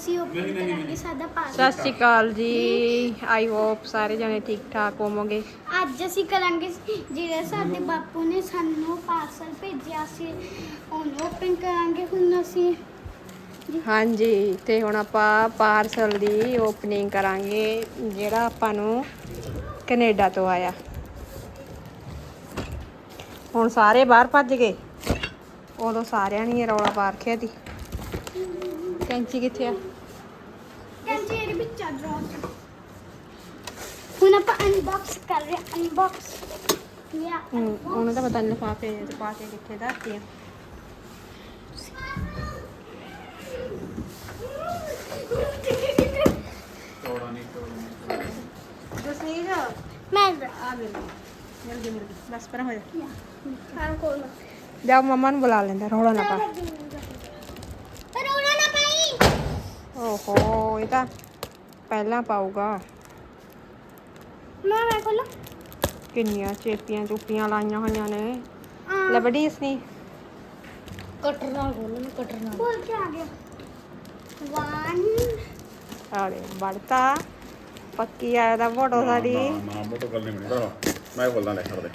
ਅਸੀਂ ਓਪਨ ਕਰਾਂਗੇ ਸਾਡਾ ਪਾਸ ਸਤਿ ਸ਼੍ਰੀ ਅਕਾਲ ਜੀ। ਆਈ ਹੋਪ ਸਾਰੇ ਜਣੇ ਠੀਕ ਠਾਕ ਹੋਵੋਗੇ। ਅੱਜ ਅਸੀਂ ਕਰਾਂਗੇ ਜਿਹੜਾ ਸਾਡੇ ਬਾਪੂ ਨੇ ਸਾਨੂੰ ਪਾਰਸਲ ਭੇਜਿਆ ਸੀ ਉਹਨੂੰ ਓਪਨ ਕਰਾਂਗੇ। ਹੁਣ ਅਸੀਂ ਹਾਂਜੀ ਤੇ ਹੁਣ ਆਪਾਂ ਪਾਰਸਲ ਦੀ ਓਪਨਿੰਗ ਕਰਾਂਗੇ ਜਿਹੜਾ ਆਪਾਂ ਨੂੰ ਕੈਨੇਡਾ ਤੋਂ ਆਇਆ। ਹੁਣ ਸਾਰੇ ਬਾਹਰ ਭੱਜ ਗਏ। ਉਦੋਂ ਸਾਰਿਆਂ ਨੇ ਹੀ ਰੌਲਾ ਪਾ ਰੱਖਿਆ ਸੀ। ਕੈਂਚੀ ਕਿੱਥੇ ਆ? ਕਹਿੰਦੇ ਇਹਦੇ ਵਿੱਚ ਆ ਡਰਾ ਹੁਣ ਆਪਾਂ ਅਨਬਾਕਸ ਕਰ ਰਹੇ ਹਾਂ ਅਨਬਾਕਸ ਯਾ ਉਹਨੂੰ ਤਾਂ ਪਤਾ ਨਹੀਂ ਲਿਫਾਫੇ ਚ ਪਾ ਕੇ ਕਿੱਥੇ ਧਰਤੀ ਆ। ਜਸਨੀਰ ਮੈਂ ਆ ਮਿਲ ਮਿਲ ਗਈ ਮਿਲ ਗਈ। ਬਸ ਪਰ ਹੋ ਜਾ। ਹਾਂ ਕੋਲ ਜਾ ਮੰਮਾ ਨੂੰ ਬੁਲਾ ਲੈਂਦਾ ਰੌਲਾ ਨਾ ਪਾ। ਓਹੋ ਇਹ ਤਾਂ ਪਹਿਲਾਂ ਪਾਊਗਾ। ਮੈਂ ਮੈਂ ਕੋਲ ਕਿੰਨੀਆਂ ਚੇਪੀਆਂ ਚੁੱਪੀਆਂ ਲਾਈਆਂ ਹੋਈਆਂ ਨੇ। ਲੈ ਬੜੀ ਇਸਨੀ ਕਟਰ ਨਾਲ ਖੋਲਣ ਕਟਰ ਨਾਲ। ਖੋਲ ਕੇ ਆ ਗਿਆ। 1 ਆਲੇ ਵੜਤਾ। ਪੱਕੀ ਆਇਆ ਦਾ ਫੋਟੋ ਸਾਡੀ। ਨਾ ਮੋਟੋ ਗੱਲ ਨਹੀਂ ਬਣਦਾ ਮੈਂ ਬੋਲਦਾ ਲੈ ਛੱਡ ਦੇ।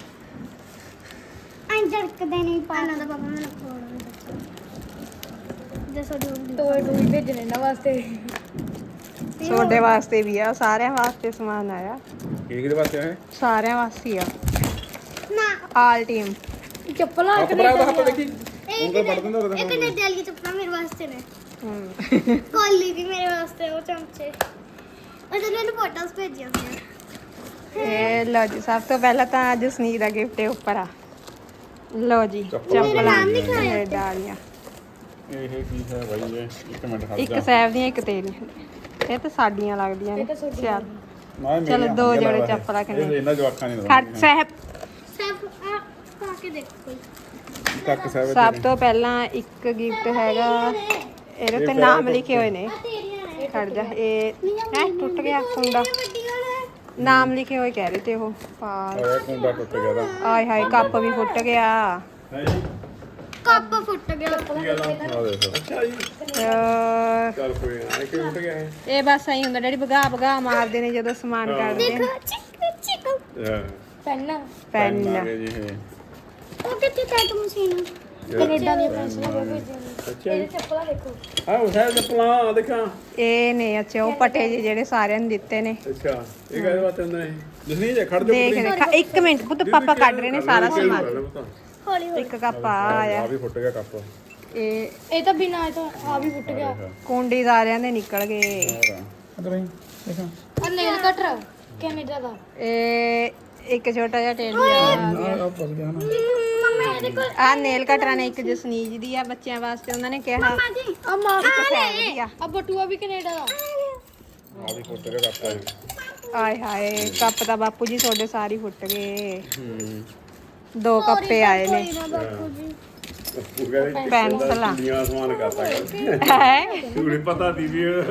ਆਂ ਜੜਕਦੇ ਨਹੀਂ ਪਾਣਾ ਦਾ ਪਾਪਾ ਮੈਨੂੰ ਭੇਜਣੇ ਨਾ ਵਾਸਤੇ। ਤੁਹਾਡੇ ਵਾਸਤੇ ਵੀ ਆ ਸਾਰਿਆਂ ਵਾਸਤੇ ਸਮਾਨ ਆਇਆ। ਕਿਹਦੇ ਵਾਸਤੇ ਹੈ ਸਾਰਿਆਂ ਵਾਸਤੇ ਹੀ ਆ। ਨਾ। All team. ਚੱਪਲਾਂ ਬਰਾ ਉਹਦਾ ਹੱਥ ਦੇਖੀ। ਉਂਗਲ ਵੜ ਦਿੰਦਾ ਉਹਦਾ ਇਹ ਕਨੇ ਵਾਲੀ ਚੱਪਲਾਂ ਮੇਰੇ ਵਾਸਤੇ ਨੇ। ਹਮ ਕੋਲੀ ਵੀ ਮੇਰੇ ਵਾਸਤੇ ਉਹ ਚਮਚੇ। ਉਹਦੇ ਨਾਲ ਫੋਟੋਸ ਭੇਜੀਆਂ ਸੀ। ਇਹ ਲਓ ਜੀ ਸਭ ਤੋਂ ਪਹਿਲਾਂ ਤਾਂ ਜਸਨੀਰ ਦਾ ਗਿਫਟ ਹੈ ਉੱਪਰ ਆ। ਲਓ ਜੀ ਚੱਪਲਾਂ। ਡਾਲੀਆਂ। ਇਹ ਕੀ ਹੈ ਬਾਈ ਇਹ ਇੱਕ ਮਿੰਟ ਖੜ ਇੱਕ ਜਾ। ਸੈਬ ਦੀਆਂ ਇੱਕ ਤੇਰੀਆਂ ਇਹ ਤਾਂ ਸਾਡੀਆਂ ਲੱਗਦੀਆਂ ਨੇ ਚੱਲ ਚਲੋ ਮੇਰੀਆਂ ਦੋ ਵਧੀਆ ਜੋੜੇ ਲੱਗਦਾ ਚੱਪਲਾਂ ਇਹ ਕਿੰਨੇ? ਇਹਨਾਂ ਜਵਾਕਾਂ ਨੇ ਖੜ ਸਹਿਬ। ਸਭ ਆ ਪਾ ਕੇ ਦੇਖੋ ਕੋਈ। ਤੱਕ ਸਾਹਿਬ ਸਭ ਤੋਂ ਪਹਿਲਾਂ ਇੱਕ ਗਿਫਟ ਹੈਗਾ। ਇਹਦੇ ਤੇ ਇਹ ਨਾਮ ਪੈਰ ਲਿਖੇ ਹੋਏ ਨੇ। ਆ ਤੇਰੀਆਂ ਨੇ। ਖੜ ਜਾ ਇਹ ਹੈ ਟੁੱਟ ਗਿਆ ਕੁੰਡਾ। ਵੱਡੀਆਂ ਨੇ। ਨਾਮ ਲਿਖੇ ਹੋਏ ਕਹਿ ਰਹੇ ਤੇ ਉਹ। ਪਾਲ। ਆਇਆ ਕੁੰਡਾ ਟੁੱਟ ਗਿਆ ਦਾ ਆਏ ਹਾਏ ਕੱਪ ਵੀ ਫੁੱਟ ਗਿਆ। ਹੈ ਜੀ? ਕੱਪ ਫੁੱਟ ਗਿਆ। ਆ ਦੇਖੋ ਅੱਛਾ ਜੀ। ਅਹ, ਚੱਲ ਕੋਈ ਨਾ ਇਹ ਕਿ ਟੁੱਟ ਗਿਆ ਇਹ ਬਸ ਐਂ ਹੁੰਦਾ ਡੈਡੀ ਭਗਾ ਭਗਾ ਮਾਰਦੇ ਨੇ ਜਦੋਂ ਸਮਾਨ ਕੱਢਦੇ ਦੇਖੋ ਨੇ। ਚਿਕ ਚਿਕ ਹਾਂ। ਪੈਨ ਆ। ਪੈਨ ਗਏ ਜੀ ਇਹ ਉਹ ਕਿੱਥੇ ਮਸ਼ੀਨ? ਕੈਨੇਡਾ ਅੱਛਾ ਇਹਦੇ ਜੀ ਚੱਪਲਾਂ ਦੇਖੋ। ਆ ਉਹ ਹੈ ਚੱਪਲਾਂ ਦੇਖਾਂ। ਇਹ ਨੇ ਅੱਛਾ ਉਹ ਪਟੇ ਜਿਹੇ ਜਿਹੜੇ ਸਾਰਿਆਂ ਨੂੰ ਦਿੱਤੇ ਨੇ। ਅੱਛਾ ਇਹ ਕਾਹਦੇ ਵਾਸਤੇ ਹੁੰਦੇ ਨੇ ਜਸਨੀ ਜੇ ਖੜ ਜਾ ਦੇਖ ਦੇਖ ਇੱਕ ਮਿੰਟ ਪੁੱਤ ਪਾਪਾ ਕੱਢ ਰਹੇ ਨੇ ਸਾਰਾ ਸਮਾਨ। ਹੌਲੀ ਹੌਲੀ। ਇੱਕ ਕੱਪ ਆ ਆ ਆਇਆ। ਵੀ ਫੁੱਟ ਗਿਆ ਕੱਪ। ਇਹ ਇਹ ਤਾਂ ਬਿਨਾਂ ਇਹ ਤਾਂ ਆ ਵੀ ਫੁੱਟ ਗਿਆ। ਕੁੰਡੀ ਸਾਰਿਆਂ ਦੇ ਨਿਕਲ ਗਏ। ਅਦਰ ਹੀ ਦੇਖਾਂ। ਆ ਨੇਲ ਕਟਰ ਕੈਨੇਡਾ ਦਾ। ਇਹ ਇੱਕ ਛੋਟਾ ਜਿਹਾ ਟੇਲੀਆ ਆ। ਆ ਫਸ ਗਿਆ ਨਾ। ਮੰਮਾ ਇਹਦੇ ਕੋਲ ਆ ਨੇਲ ਕਟਰਾਂ ਨੇ ਇੱਕ ਜਸਨੀਜ ਦੀ ਆ ਬੱਚਿਆਂ ਵਾਸਤੇ ਉਹਨਾਂ ਨੇ ਕਿਹਾ। ਮੰਮਾ ਜੀ ਆ? ਮਾਂ ਦੀ ਆ। ਆ ਬਟੂਆ ਵੀ ਕੈਨੇਡਾ ਦਾ। ਆ ਵੀ ਫੁੱਟ ਗਿਆ ਕੱਪ। ਆਏ ਹਾਏ ਕੱਪ ਤਾਂ ਬਾਪੂ ਜੀ ਤੁਹਾਡੇ ਸਾਰੇ ਫੁੱਟ ਗਏ। ਹੂੰ। ਦੋ ਕੱਪੇ ਆਏ ਨੇ। ਨਾ ਬਾਪੂ ਜੀ। ਉਹ ਕਹਿੰਦੇ ਪੈਨਸਲਾਂ ਚੂੜੀਆਂ ਸਮਾਨ ਕਰਤਾ ਹੈ? ਚੂੜੀ ਪਤਾ ਦੀ ਵੀ ਆ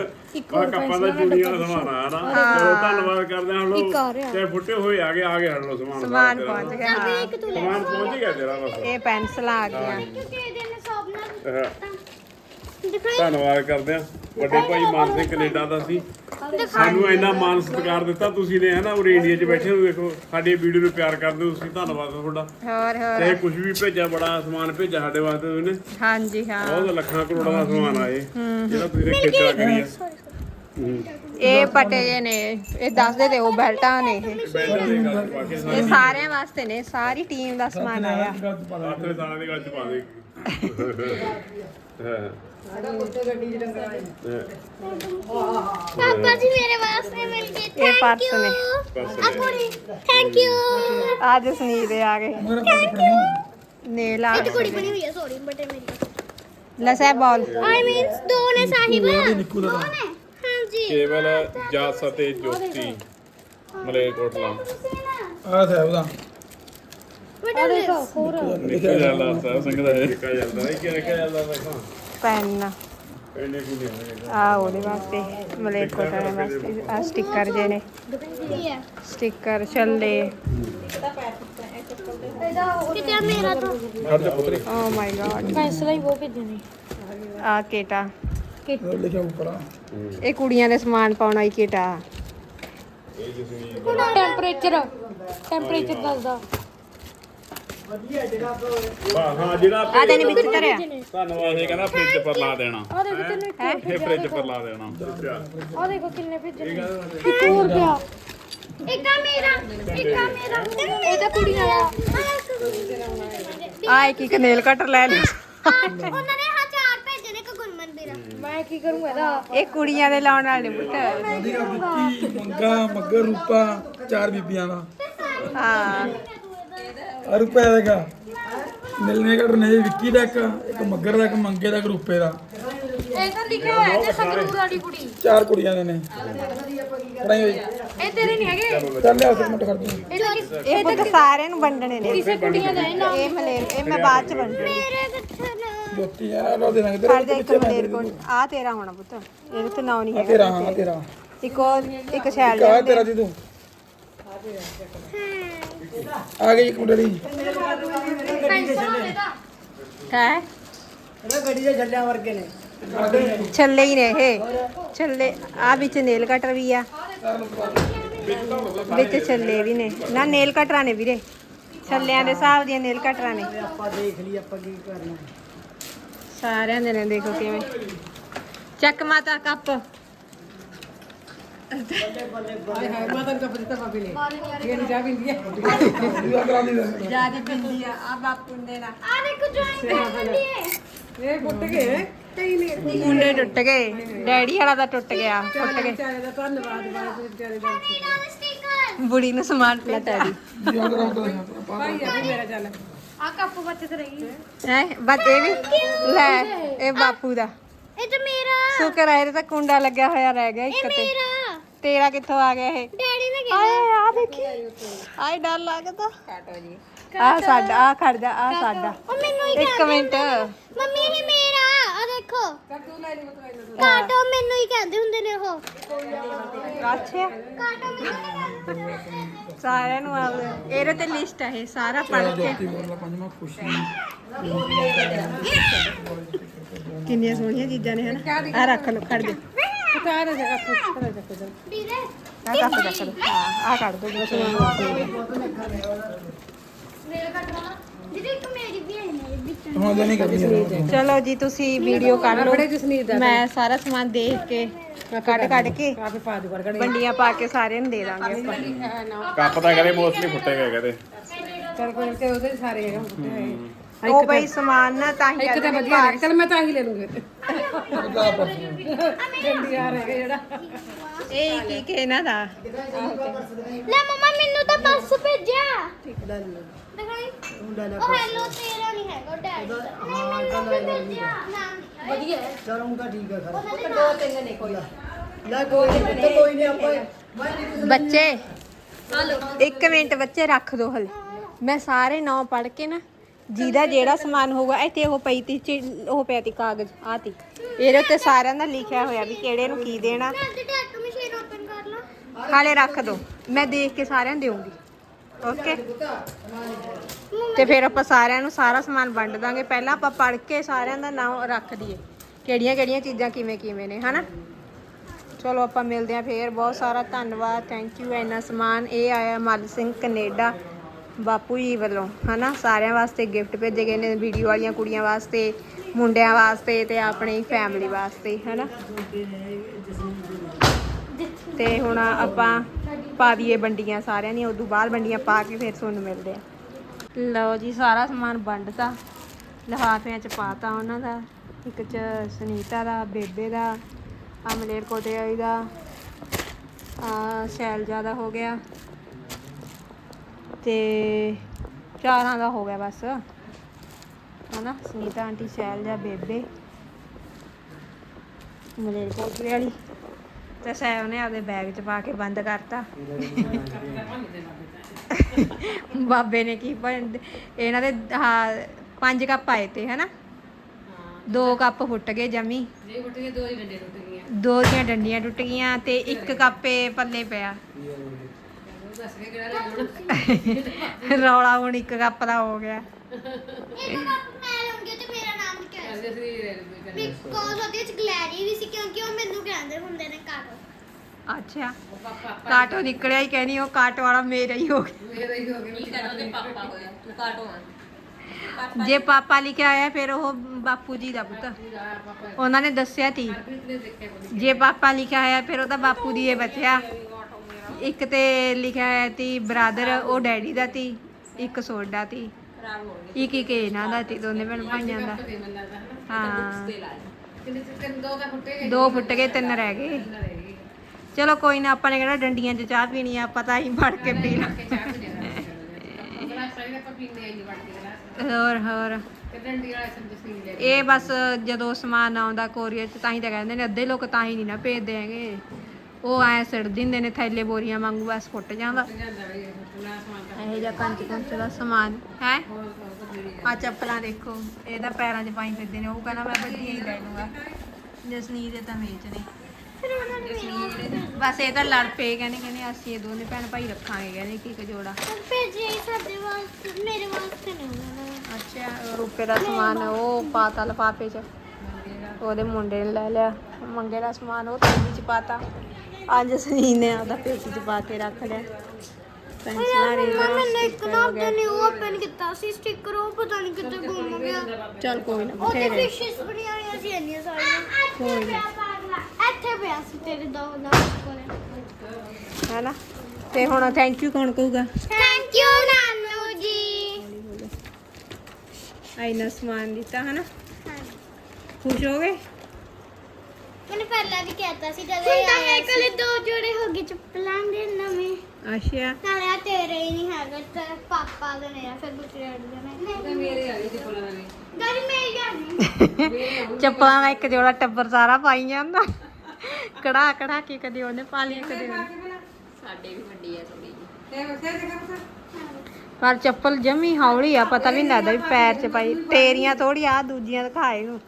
ਕੱਪਾਂ ਦਾ ਚੂੜੀਆਂ ਦਾ ਸਮਾਨ ਆ ਨਾ। ਚਲੋ ਧੰਨਵਾਦ ਕਰਦੇ ਹਾਂ ਹਲੋ ਇੱਕ ਆ ਰਿਹਾ। ਤੇ ਫੁੱਟੇ ਹੋਏ ਆ ਗਏ ਆ ਗਏ ਹਲੋ ਸਮਾਨ ਸਮਾਨ ਤੇਰਾ। ਪਹੁੰਚ ਗਿਆ ਹਾਂ। ਇੱਕ ਤੂੰ ਲੈ ਸਮਾਨ ਪਹੁੰਚ ਗਿਆ ਤੇਰਾ ਬਸ। ਇਹ ਪੈਨਸਲਾਂ ਆ ਗਈਆਂ। ਕਿਉਂਕਿ ਇਹਦੇ ਨੇ ਸੌਬ ਨਾਲ ਹਾਂ, ਦੇਖੋ ਇਹ- ਧੰਨਵਾਦ ਕਰਦੇ ਹਾਂ। ਵੱਡੇ ਭਾਈ ਮਾਨ ਸਿੰਘ ਕੈਨੇਡਾ ਦਾ ਸੀ। ਸਾਨੂੰ ਇੰਨਾ ਮਾਨ ਸਤਿਕਾਰ ਦਿੱਤਾ ਤੁਸੀਂ ਨੇ ਹਨਾ? ਉਰੇ ਇੰਡੀਆ 'ਚ ਬੈਠੇ ਹੋ ਦੇਖੋ ਸਾਡੀ ਵੀਡੀਓ ਨੂੰ ਪਿਆਰ ਕਰਦੇ ਹੋ ਤੁਸੀਂ ਧੰਨਵਾਦ ਤੁਹਾਡਾ। ਹੋਰ ਹੋਰ। ਤੇ ਕੁਝ ਵੀ ਭੇਜਿਆ ਬੜਾ ਸਮਾਨ ਭੇਜਿਆ ਸਾਡੇ ਵਾਸਤੇ ਉਹਨੇ ਹਾਂਜੀ ਹਾਂ। ਬਹੁਤ ਲੱਖਾਂ ਕਰੋੜਾਂ ਦਾ ਸਮਾਨ ਆਏ ਜਿਹੜਾ ਤੁਸੀਂ ਨੇ ਖੇਚਲਾ ਕਰੀ ਆ। ਹੂੰ। ਇਹ ਪਟੇ ਜੇ ਨੇ ਇਹ ਦੱਸਦੇ ਤੇ ਉਹ ਬੈਲਟਾਂ ਨੇ ਇਹ। ਇਹ ਸਾਰਿਆਂ ਵਾਸਤੇ ਨੇ ਸਾਰੀ ਟੀਮ ਦਾ ਸਮਾਨ ਆਇਆ। ਆਪਣੇ ਸਾਰਿਆਂ ਦੇ ਗੱਲ ਚ ਪਾ ਦੇ। ਹਾਂ ਪਾਪਾ ਜੀ ਮੇਰੇ ਵਾਸਤੇ ਮਿਲ ਗਏ। ਇਹ ਥੈਂਕ ਪਰਸ ਯੂ ਨੇ। ਪਰਸ ਆ ਕੁੜੀ ਥੈਂਕ ਯੂ ਅੱਜ ਜਸਨੀਰ ਦੇ ਆ ਗਏ। ਨੇਲ ਆ ਇਹ ਕੁੜੀ ਬਣੀ ਹੋਈ ਹੈ ਸੌਰੀ ਬਟੇ ਮੇਰੀ ਲਸੈ ਬਾਲ। ਆਈ ਮੀਨਸ ਦੋ ਨੇ ਸਾਹਿਬਾ। ਦੋ। ਨੇ। ਹਾਂਜੀ। ਕੇਵਲ ਜਸ ਅਤੇ ਜੋਤੀ ਮਲੇਰਕੋਟਲਾ। ਆ ਸਾਹਿਬ ਦਾ। ਬਟੇ ਦੇਖੋ ਹੋਰ ਨਿਕਲ ਜਾਂਦਾ ਸਾਹਿਬ ਸਿੰਘ ਦਾ ਨਿਕਲ ਜਾਂਦਾ ਇਹ ਕੀ ਨਿਕਲ ਜਾਂਦਾ ਵੇਖਾਂ ਪੈਨ ਇੰਨੇ ਕੁ ਨਹੀਂ ਆ ਉਹਦੇ ਵਾਸਤੇ ਮਲੇਕੋਟਾ ਵਾਸਤੇ ਆ ਸਟicker ਜੇ ਨੇ। ਕੀ ਹੈ ਸਟicker ਛੱਲੇ। ਕਿਤੇ ਮੇਰਾ ਤਾਂ। ਖੜ ਜਾ ਪੁੱਤਰੀ। ਓ ਮਾਈ ਗॉड ਪੈਨਸਲਾਂ ਹੀ ਬਹੁਤ ਭੇਜਣੇ ਆ ਕੇਟਾ। ਉਹ ਲਿਖਿਆ ਉੱਪਰ ਆ। ਇਹ ਕੁੜੀਆਂ ਦੇ ਸਮਾਨ ਪਾਉਣ ਵਾਲੀ ਕਿਟ। ਆ ਟੈਂਪਰੇਚਰ ਟੈਂਪਰੇਚਰ ਦੱਸਦਾ। ਵਾਹ ਹਾਂ ਜਿਹੜਾ ਆ ਤੈਨੂੰ ਵਿੱਚ ਧਰਿਆ। ਧੰਨਵਾਦ ਇਹ ਕਹਿੰਦਾ ਫ੍ਰਿਜ ਪਰ ਲਾ ਦੇਣਾ। ਆ ਦੇਖੋ ਤੈਨੂੰ ਇੱਕ ਇਹ ਫ੍ਰਿਜ ਪਰ ਲਾ ਦੇਣਾ। ਆ ਦੇਖੋ ਕਿੰਨੇ ਭੇਜੇ ਨੇ। ਇੱਕ ਹੋਰ ਪਿਆ ਇੱਕ ਆ ਮੇਰਾ ਇੱਕ ਆ ਮੇਰਾ। ਇਹ ਤਾਂ ਕੁੜੀਆਂ ਦਾ ਆ ਇੱਕ ਇੱਕ ਨੇਲ ਕਟਰ ਲੈ ਲਿਆ ਉਹਨਾਂ ਨੇ ਹਾਂ ਚਾਰ ਭੇਜੇ ਨੇ ਇੱਕ ਗੁਰਮਨ ਵੀਰਾ ਮੈਂ ਕੀ ਕਰੂੰਗਾ ਇਹਦਾ? ਇਹ ਕੁੜੀਆਂ ਦੇ ਲਾਉਣ ਵਾਲੇ ਬੁੱਟ ਵਧੀਆ ਵਿੱਕੀ ਮੰਗਾ ਮੱਗਰ ਰੂਪਾ ਚਾਰ ਬੀਬੀਆਂ ਦਾ। ਹਾਂ। ਆ ਰੁਪਏ ਦਾ ਕਾ ਮਿਲਨੇ ਘਟ ਨੇ ਵਿੱਕੀ ਦਾ ਇੱਕ ਇੱਕ ਮੱਗਰ ਦਾ ਇੱਕ ਮੰਗੇ ਦਾ ਇੱਕ ਰੂਪੇ ਦਾ। ਇਹ ਤਾਂ ਲਿਖਿਆ ਹੋਇਆ ਤੇ ਸੰਗਰੂਰ ਵਾਲੀ ਕੁੜੀ। ਚਾਰ ਕੁੜੀਆਂ ਦੇ ਨੇ। ਪੜਾਈ ਹੋਈ? ਇਹ ਤੇਰੇ ਨਹੀਂ ਹੈਗੇ? ਚੱਲ ਲਿਆ ਉਸ ਮਿੰਟ ਕਰ ਦੂੰ ਇਹ ਤਾਂ ਕਿਸ- ਇਹ ਬੁੱਟ ਸਾਰਿਆਂ ਨੂੰ ਵੰਡਣੇ ਨੇ। ਕਿਸੇ ਕੁੜੀਆਂ ਦਾ ਇਹ ਨਾਮ ਇਹ ਮਲੇਰ ਇਹ ਮੈਂ ਬਾਅਦ ਚ ਵੰਡਣੀ। ਮੇਰੇ ਕਿੱਥੇ ਨੇ। ਜੋਤੀ ਯਾਰ ਲੋ ਦੇ ਲਾਂਗੇ ਫੜ ਜਾ ਇੱਕ ਮਲੇਰ ਕੋਲ। ਆ ਤੇਰਾ ਹੋਣਾ ਪੁੱਤ। ਇਹਦੇ ਤੇ ਨਾਂ ਨਹੀਂ ਹੈਗਾ ਤੇਰਾ ਹਾਂ ਤੇਰਾ। ਇੱਕ ਉਹ ਇੱਕ ਸ਼ੈਲ ਕਾ ਤੇਰਾ ਜੀ ਤੂੰ। ਆ ਗਈ ਇੱਕ ਮੁੰਡੜੀ ਹੈ? ਗੱਡੀ ਦੇ ਛੱਲਿਆਂ ਵਰਗੇ ਨੇ। ਛੱਲੇ ਹੀ ਨੇ ਇਹ। ਛੱਲੇ ਆ ਵਿੱਚ ਨੇਲ ਕਟਰ ਵੀ ਆ। ਵਿੱਚ ਛੱਲੇ ਵੀ ਨੇ। ਨਾ ਨੇਲ ਕਟਰਾਂ ਨੇ ਵੀਰੇ। ਛੱਲਿਆਂ ਦੇ ਹਿਸਾਬ ਦੀਆਂ ਨੇਲ ਕਟਰਾਂ ਨੇ। ਆਪਾਂ ਦੇਖ ਲਈ ਆਪਾਂ ਕੀ ਕਰਨਾ। ਸਾਰਿਆਂ ਦੇ ਨੇ ਦੇਖੋ ਕਿਵੇਂ। ਚੱਕ ਮਾਤਾ ਕੱਪ। ਇਹ ਦੀ ਦੇ ਗਏ। ਕਈ ਮੁੰਡੇ ਟੁੱਟ ਗਏ। ਡੈਡੀ ਵਾਲਾ ਤਾਂ ਟੁੱਟ ਗਿਆ ਟੁੱਟ ਗਏ। ਵਿਚਾਰੇ ਦਾ ਧੰਨਵਾਦ ਵਿਚਾਰੇ ਦਾ ਬੁੜੀ ਨੂੰ ਸਮਾਨ ਉਧਰ ਭਾਈ ਆ ਵੀ ਮੇਰਾ ਚੱਲ। ਆ ਕੱਪ ਬੱਚਤ ਰਹੀ ਹੈ ਬਸ ਇਹ ਵੀ ਲੈ ਇਹ ਬਾਪੂ ਦਾ। ਇਹ ਤਾਂ ਮੇਰਾ। ਸ਼ੁਕਰ ਹੈ ਇਹਦੇ ਤਾਂ ਕੁੰਡਾ ਲੱਗਿਆ ਹੋਇਆ ਰਹਿ ਗਿਆ ਇੱਕ ਇਹ ਤੇ। ਮੇਰਾ। ਤੇਰਾ ਕਿੱਥੋਂ ਆ ਗਿਆ ਇਹ? ਡੈਡੀ ਨੇ ਕਿਹਾ। ਆਏ ਆ ਦੇਖੀ। ਆਏ ਡਰ ਲੱਗਦਾ। ਕਾਟੋ ਜੀ ਆ ਸਾਡਾ ਆ ਖੜ ਜਾ ਆ ਸਾਡਾ। ਉਹ ਮੈਨੂੰ ਹੀ ਇੱਕ ਮਿੰਟ। ਮੰਮੀ ਇਹ ਮੇਰਾ ਆ ਦੇਖੋ। ਤੂੰ ਲੈ ਲਈ ਮਤਲਬ ਕਾਟੋ ਮੈਨੂੰ ਹੀ ਕਹਿੰਦੇ ਹੁੰਦੇ ਨੇ ਉਹ। ਅੱਛਾ। ਕਾਟੋ ਮੈਨੂੰ ਹੀ ਕਹਿੰਦੇ ਹੁੰਦੇ ਨੇ। ਸਾਰਿਆਂ ਨੂੰ ਆ ਇਹਦੇ ਤੇ ਲਿਸਟ ਹੈ ਇਹ ਸਾਰਾ ਪੜ੍ਹ ਕੇ। ਪੰਜਵਾਂ ਖੁਸ਼ੀ ਕਿੰਨੀਆਂ ਸੋਹਣੀਆਂ ਚੀਜ਼ਾਂ ਨੇ ਹਨਾ? ਆ ਰੱਖ ਲਓ ਖੜ ਜਾ। ਆ ਹਾਂ ਆ ਕੱਢ ਦੋ ਜਿਹੜਾ ਹੁਣ ਨਹੀਂ ਕਰਨੀ ਚਲੋ ਜੀ ਤੁਸੀਂ ਵੀਡੀਓ ਕਰ ਬੜੇ ਲਓ ਦਾ ਮੈਂ ਸਾਰਾ ਸਮਾਨ ਦੇਖ ਕੇ ਕੱਢ ਕੱਢ ਕੇ ਕਾਫੀ ਪਾ ਦੇ ਵਰਗੜੇ ਵੰਡੀਆਂ ਪਾ ਕੇ ਸਾਰਿਆਂ ਨੂੰ ਦੇ ਦਾਂਗੇ ਆਪਾਂ ਕੱਪ ਤਾਂ ਕਦੇ ਮੋਸਟਲੀ ਫੁੱਟੇ ਗਏ ਕਦੇ ਚਲ ਕੋਈ ਤੇ ਉਹਦੇ ਸਾਰੇ ਹੈਗੇ ਫੁੱਟੇ ਹੋਏ। ਉਹ ਬਈ ਸਮਾਨ ਨਾ ਤਾਂ ਹੀ ਇੱਕ ਤਾਂ ਵਧੀਆ ਚਲ ਮੈਂ ਤਾਂ ਹੀ ਲੈ ਲੂੰਗੀ। ਉਹਦਾ ਪਰਸ ਜਲਦੀ ਆ ਰਿਹਾ ਜਿਹੜਾ। ਇਹ ਕੀ ਕਿ ਇਹਨਾਂ ਦਾ। ਲੈ ਮਮਾ ਮੈਨੂੰ ਤਾਂ ਬੱਸ ਭੇਜਿਆ। ਦਿਖਾਈ ਉਹ ਹੈਲੋ ਤੇਰਾ ਨਹੀਂ ਹੈਗਾ ਡੈਡੀ ਨਹੀਂ ਮੈਨੂੰ ਵੀ ਭੇਜਿਆ। ਨਾ। ਵਧੀਆ ਚਲ ਹੁਣ ਤਾਂ ਠੀਕ ਹੈ ਖਰ ਉਹਨਾਂ ਦੇ ਨਾਲ। ਤਿੰਨ ਨੇ ਕੋਈ। ਲੈ ਕੋਈ ਨਹੀਂ ਤੇ ਕੋਈ ਨਹੀਂ ਆਪਾਂ ਬੱਚੇ ਇੱਕ ਮਿੰਟ ਬੱਚੇ ਰੱਖ ਦੋ ਹਲ। ਮੈਂ ਸਾਰੇ ਨਾਂ ਪੜ ਕੇ ਨਾ ਜਿਹਦਾ ਜਿਹੜਾ ਸਮਾਨ ਹੋਊਗਾ ਇੱਥੇ ਉਹ ਪਈ ਤੀ ਚਿ- ਉਹ ਪਿਆ ਤੀ ਕਾਗਜ਼ ਆ ਤੀ। ਇਹਦੇ ਉੱਤੇ ਸਾਰਿਆਂ ਦਾ ਲਿਖਿਆ ਹੋਇਆ ਵੀ ਕਿਹੜੇ ਨੂੰ ਕੀ ਦੇਣਾ। ਮੈਂ ਅੱਜ ਟੈਟੂ ਮਸ਼ੀਨ ਓਪਨ ਕਰ ਲਾਂ। ਹਾਲੇ ਰੱਖ ਦੋ ਮੈਂ ਦੇਖ ਕੇ ਸਾਰਿਆਂ ਨੂੰ ਦੇਵਾਂਗੀ ਓਕੇ? ਤੇ ਫਿਰ ਆਪਾਂ ਸਾਰਿਆਂ ਨੂੰ ਸਾਰਾ ਸਮਾਨ ਵੰਡ ਦਾਂਗੇ। ਪਹਿਲਾਂ ਆਪਾਂ ਪੜ ਕੇ ਸਾਰਿਆਂ ਦਾ ਨਾਮ ਰੱਖ ਦਈਏ। ਕਿਹੜੀਆਂ ਕਿਹੜੀਆਂ ਚੀਜ਼ਾਂ ਕਿਵੇਂ ਕਿਵੇਂ ਨੇ ਹਨਾ? ਚਲੋ ਆਪਾਂ ਮਿਲਦੇ ਆਂ ਫੇਰ। ਬਹੁਤ ਸਾਰਾ ਧੰਨਵਾਦ ਥੈਂਕ ਯੂ ਇੰਨਾ ਸਮਾਨ ਇਹ ਆਇਆ ਮਲ ਸਿੰਘ ਕੈਨੇਡਾ। ਬਾਪੂ ਜੀ ਵੱਲੋਂ, ਹਨਾ? ਸਾਰਿਆਂ ਵਾਸਤੇ ਗਿਫਟ ਭੇਜੇ ਗਏ ਨੇ ਵੀਡੀਓ ਵਾਲੀਆਂ ਕੁੜੀਆਂ ਵਾਸਤੇ, ਮੁੰਡਿਆਂ ਵਾਸਤੇ ਤੇ ਆਪਣੀ ਫੈਮਿਲੀ ਵਾਸਤੇ, ਹਨਾ? ਤੇ ਹੁਣ ਆਪਾਂ ਪਾ ਦਈਏ ਵੰਡੀਆਂ ਸਾਰਿਆਂ ਦੀਆਂ, ਉਦੋਂ ਬਾਅਦ ਵੰਡੀਆਂ ਪਾ ਕੇ ਫਿਰ ਤੁਹਾਨੂੰ ਮਿਲਦੇ ਆ। ਲਓ ਜੀ, ਸਾਰਾ ਸਮਾਨ ਵੰਡਤਾ, ਲਿਫਾਫਿਆਂ ਚ ਪਾਤਾ ਉਹਨਾਂ ਦਾ, ਇੱਕ ਚ ਸੁਨੀਤਾ ਦਾ, ਬੇਬੇ ਦਾ ਆ ਮਲੇਰਕੋਟੇ ਦਾ ਆ ਸ਼ੈਲਜਾ ਦਾ ਹੋ ਗਿਆ। ਤੇ ਚਾਰਾਂ ਦਾ ਹੋ ਗਿਆ ਬਸ। ਹਨਾ? ਸੁਨੀਤਾ ਆਂਟੀ ਸ਼ੈਲਜਾ ਬੇਬੇ। ਮਲੇਰਕੋਟੇ ਵਾਲੀ। ਤੇ ਸੈ ਉਹਨੇ ਆਪਦੇ ਬੈਗ 'ਚ ਪਾ ਕੇ ਬੰਦ ਕਰਤਾ। ਬਾਬੇ ਨੇ ਕੀ ਭੰਡ ਇਹਨਾਂ ਦੇ ਹਾਂ ਪੰਜ ਕੱਪ ਆਏ ਤੇ ਹਨਾ? ਦੋ ਕੱਪ ਫੁੱਟ ਗਏ ਜਮੀ। ਜੇ ਫੁੱਟ ਗਏ ਦੋ ਹੀ ਡੰਡੇ ਟੁੱਟ ਗਈਆਂ। ਦੋ ਦੀਆਂ ਡੰਡੀਆਂ ਟੁੱਟ ਗਈਆਂ ਤੇ ਇੱਕ ਕੱਪੇ ਪੱਲੇ ਪਿਆ। ਰੌਲਾ ਹੁਣ ਇੱਕ ਕੱਪ ਦਾ ਹੋ ਗਿਆ। ਇੱਕ ਕੱਪ ਮੈਂ ਲਵਾਂਗੀ ਤੇ ਮੇਰਾ ਨਾਮ ਲਿਖਿਆ ਅਸੀਂ ਅਸੀਂ ਲੈ ਲੂੰਗੇ ਬਿਕੋਜ਼ ਉਹਦੇ ਵਿੱਚ ਗਲੈਰੀ ਵੀ ਸੀ ਕਿਉਂਕਿ ਉਹ ਮੈਨੂੰ ਕਹਿੰਦੇ ਹੁੰਦੇ ਨੇ ਕਾਟੋ। ਅੱਛਾ। ਕਾਟੋ ਨਿਕਲਿਆ ਹੀ ਕਹਿੰਦੀ ਉਹ ਕਾਟੋ ਵਾਲਾ ਮੇਰਾ ਹੀ ਹੋ ਗਿਆ। ਮੇਰੇ ਹੀ ਹੋ ਗਏ ਕੀ ਕਰਨਾ ਤੇ ਪਾਪਾ ਹੋਇਆ ਤੂੰ ਕਾਟੋ ਆ। ਜੇ ਪਾਪਾ ਲਿਖਿਆ ਆਇਆ ਫਿਰ ਉਹ ਬਾਪੂ ਜੀ ਦਾ ਪੁੱਤ। ਉਹਨਾਂ ਨੇ ਦੱਸਿਆ ਤੀ। ਜੇ ਪਾਪਾ ਲਿਖਿਆ ਆਇਆ ਫਿਰ ਉਹਦਾ ਬਾਪੂ ਦੀ ਇਹ ਬਚਿਆ। ਇੱਕ ਤੇ ਲਿਖਿਆ ਹੋਇਆ ਤੀ, ਬ੍ਰਦਰ, ਉਹ ਡੈਡੀ ਦਾ ਤੀ, ਇੱਕ ਸੋਡਾ ਤੀ। ਖਰਾਬ ਹੋ ਗਏ ਇੱਕ ਇੱਕ ਇਹਨਾਂ ਦਾ ਤੀ, ਦੋਨੇ ਭੈਣ ਭਾਈਆਂ ਦਾ। ਹਾਂ। ਦੋ ਫੁੱਟ ਗਏ ਤਿੰਨ ਰਹਿ ਗਏ। ਚਲੋ ਕੋਈ ਨਾ, ਆਪਾਂ ਨੇ ਕਿਹੜਾ ਡੰਡੀਆਂ 'ਚ ਚਾਹ ਪੀਣੀ ਆ ਪਤਾ ਹੀ ਫੜ ਕੇ ਪੀਣਾ ਹੋਰ ਹੋਰ। ਇਹ ਬਸ ਜਦੋਂ ਸਮਾਨ ਆਉਂਦਾ ਕੋਰੀਅਰ ਚ, ਤਾਂ ਹੀ ਤਾਂ ਕਹਿੰਦੇ ਨੇ, ਅੱਧੇ ਲੋਕ ਤਾਂ ਹੀ ਨਹੀਂ ਨਾ ਭੇਜਦੇ ਹੈਗੇ। ਉਹ ਐ ਸਿੜ ਦਿੰਦੇ ਨੇ ਥੈਲੇ ਬੋਰੀਆਂ ਵਾਂਗੂ ਬਸ ਫੁੱਟ ਜਾਂਦਾ। ਇਹੋ ਜਿਹਾ ਕੰਚ ਕੰਚ ਦਾ ਸਮਾਨ ਹੈ? ਆ ਚੱਪਲਾਂ ਦੇਖੋ ਇਹ ਤਾਂ ਪੈਰਾਂ 'ਚ ਪਾਈ ਫਿਰਦੇ ਨੇ ਉਹ ਕਹਿੰਦਾ ਮੈਂ ਵੱਡੀਆਂ ਹੀ ਲੈ ਲੂੰਗਾ। ਜਸਨੀਤ ਦੇ ਤਾਂ ਉਹਨਾਂ ਨੇ। ਬਸ ਇਹ ਤਾਂ ਲੜ ਪਏ ਕਹਿੰਦੇ ਕਹਿੰਦੇ ਅਸੀਂ ਇਹ ਦੋਨੇ ਭੈਣ ਭਾਈ ਰੱਖਾਂਗੇ ਕਹਿੰਦੇ ਕੀ ਇੱਕ ਜੋੜਾ ਭੇਜਿਆ ਹੀ ਸਾਡੇ ਵਾਸਤੇ ਮੇਰੇ ਵਾਸਤੇ ਨਹੀਂ ਉਹਨਾਂ ਨੇ ਅੱਛਾ ਰੁਪਏ ਦਾ ਸਮਾਨ ਉਹ ਪਾਤਾ ਲਫਾਫੇ 'ਚ। ਉਹਦੇ ਮੁੰਡੇ ਨੇ ਲੈ ਲਿਆ। ਮੰਗੇ ਦਾ ਸਮਾਨ ਉਹ ਤੇਜ਼ੀ 'ਚ ਪਾਤਾ। ਅੱਜ ਸਨੀ ਨੇ ਆਪਦਾ ਪੇਟੀ 'ਚ ਪਾ ਕੇ ਰੱਖ ਲਿਆ। ਪੈਨਸਲਾਂ ਮੰਮਾ ਰੇਜ਼ਰ ਮੈਨੂੰ ਇੱਕ ਨਾ ਆਪਣੇ ਨਿਊ ਓਪਨ ਕੀਤਾ ਸੀ ਸਟicker ਉਹ ਪਤਾ ਨਹੀਂ ਕਿੱਥੇ ਗੁੰਮ ਗਿਆ। ਚੱਲ ਕੋਈ ਨਾ ਉਹਦੇ ਬਥੇਰੇ। ਫਿਸ਼ਸ ਬਣੀਆਂ ਹੋਈਆਂ ਸੀ ਇੰਨੀਆਂ ਸਾਰੀਆਂ। ਕੋਈ ਨਾ। ਇੱਥੇ ਪਿਆ ਸੀ ਤੇਰੇ ਦੋ ਦਾ ਕੋਲੇ। ਹੈਨਾ? ਤੇ ਹੁਣ ਥੈਂਕ ਯੂ ਕੌਣ ਕਹੂਗਾ? ਥੈਂਕ ਯੂ ਨਾਨੂ ਜੀ। ਆਇਨਾ ਸਮਾਨ ਦਿੱਤਾ ਹਨਾ? ਖੁਸ਼ ਹੋ ਗਏ ਪਹਿਲਾਂ ਵੀ ਕਹਿਤਾ ਸੀ ਜਦੋਂ ਇਹ ਆਇਆ ਮੇਰੇ ਕੋਲੇ ਦੋ ਜੋੜੇ ਹੋ ਗਏ ਚੱਪਲਾਂ ਦੇ ਨਵੇਂ। ਅੱਛਾ। ਨਾਲੇ ਆ ਤੇਰੇ ਹੀ ਨਹੀਂ ਹੈਗੇ ਤੇ ਪਾਪਾ ਦੇ ਨੇ ਆ ਫਿਰ ਦੂਸਰੇ ਅੜ ਦੇ ਨੇ ਮੇਰੇ ਆ ਤੇ ਕੋਲਾਂ ਨੇ ਗਾੜੀ ਮੇਰੀ ਜਾਣੀ ਚੱਪਲਾਂ ਦਾ ਇੱਕ ਜੋੜਾ ਟੱਬਰ ਸਾਰਾ ਪਾਈ ਜਾਂਦਾ। ਕੜਾ ਕੜਾ ਕੇ ਕਦੇ ਉਹਨੇ ਪਾ ਲਈ ਕਦੇ ਸਾਡੇ ਵੀ ਵੱਡੀ ਆ ਥੋੜੀ ਜੀ ਤੇ ਵਸੇ ਤੇ ਕਰ ਪਰ ਚੱਪਲ ਜਮੀ ਹੌਲੀ ਆ ਪਤਾ ਵੀ ਨਹੀਂ ਲੱਗਦਾ ਵੀ ਪੈਰ 'ਚ ਪਾਈ ਤੇਰੀਆਂ ਥੋੜੀ ਆ ਦੂਜੀਆਂ ਦਿਖਾਏ ਨੂੰ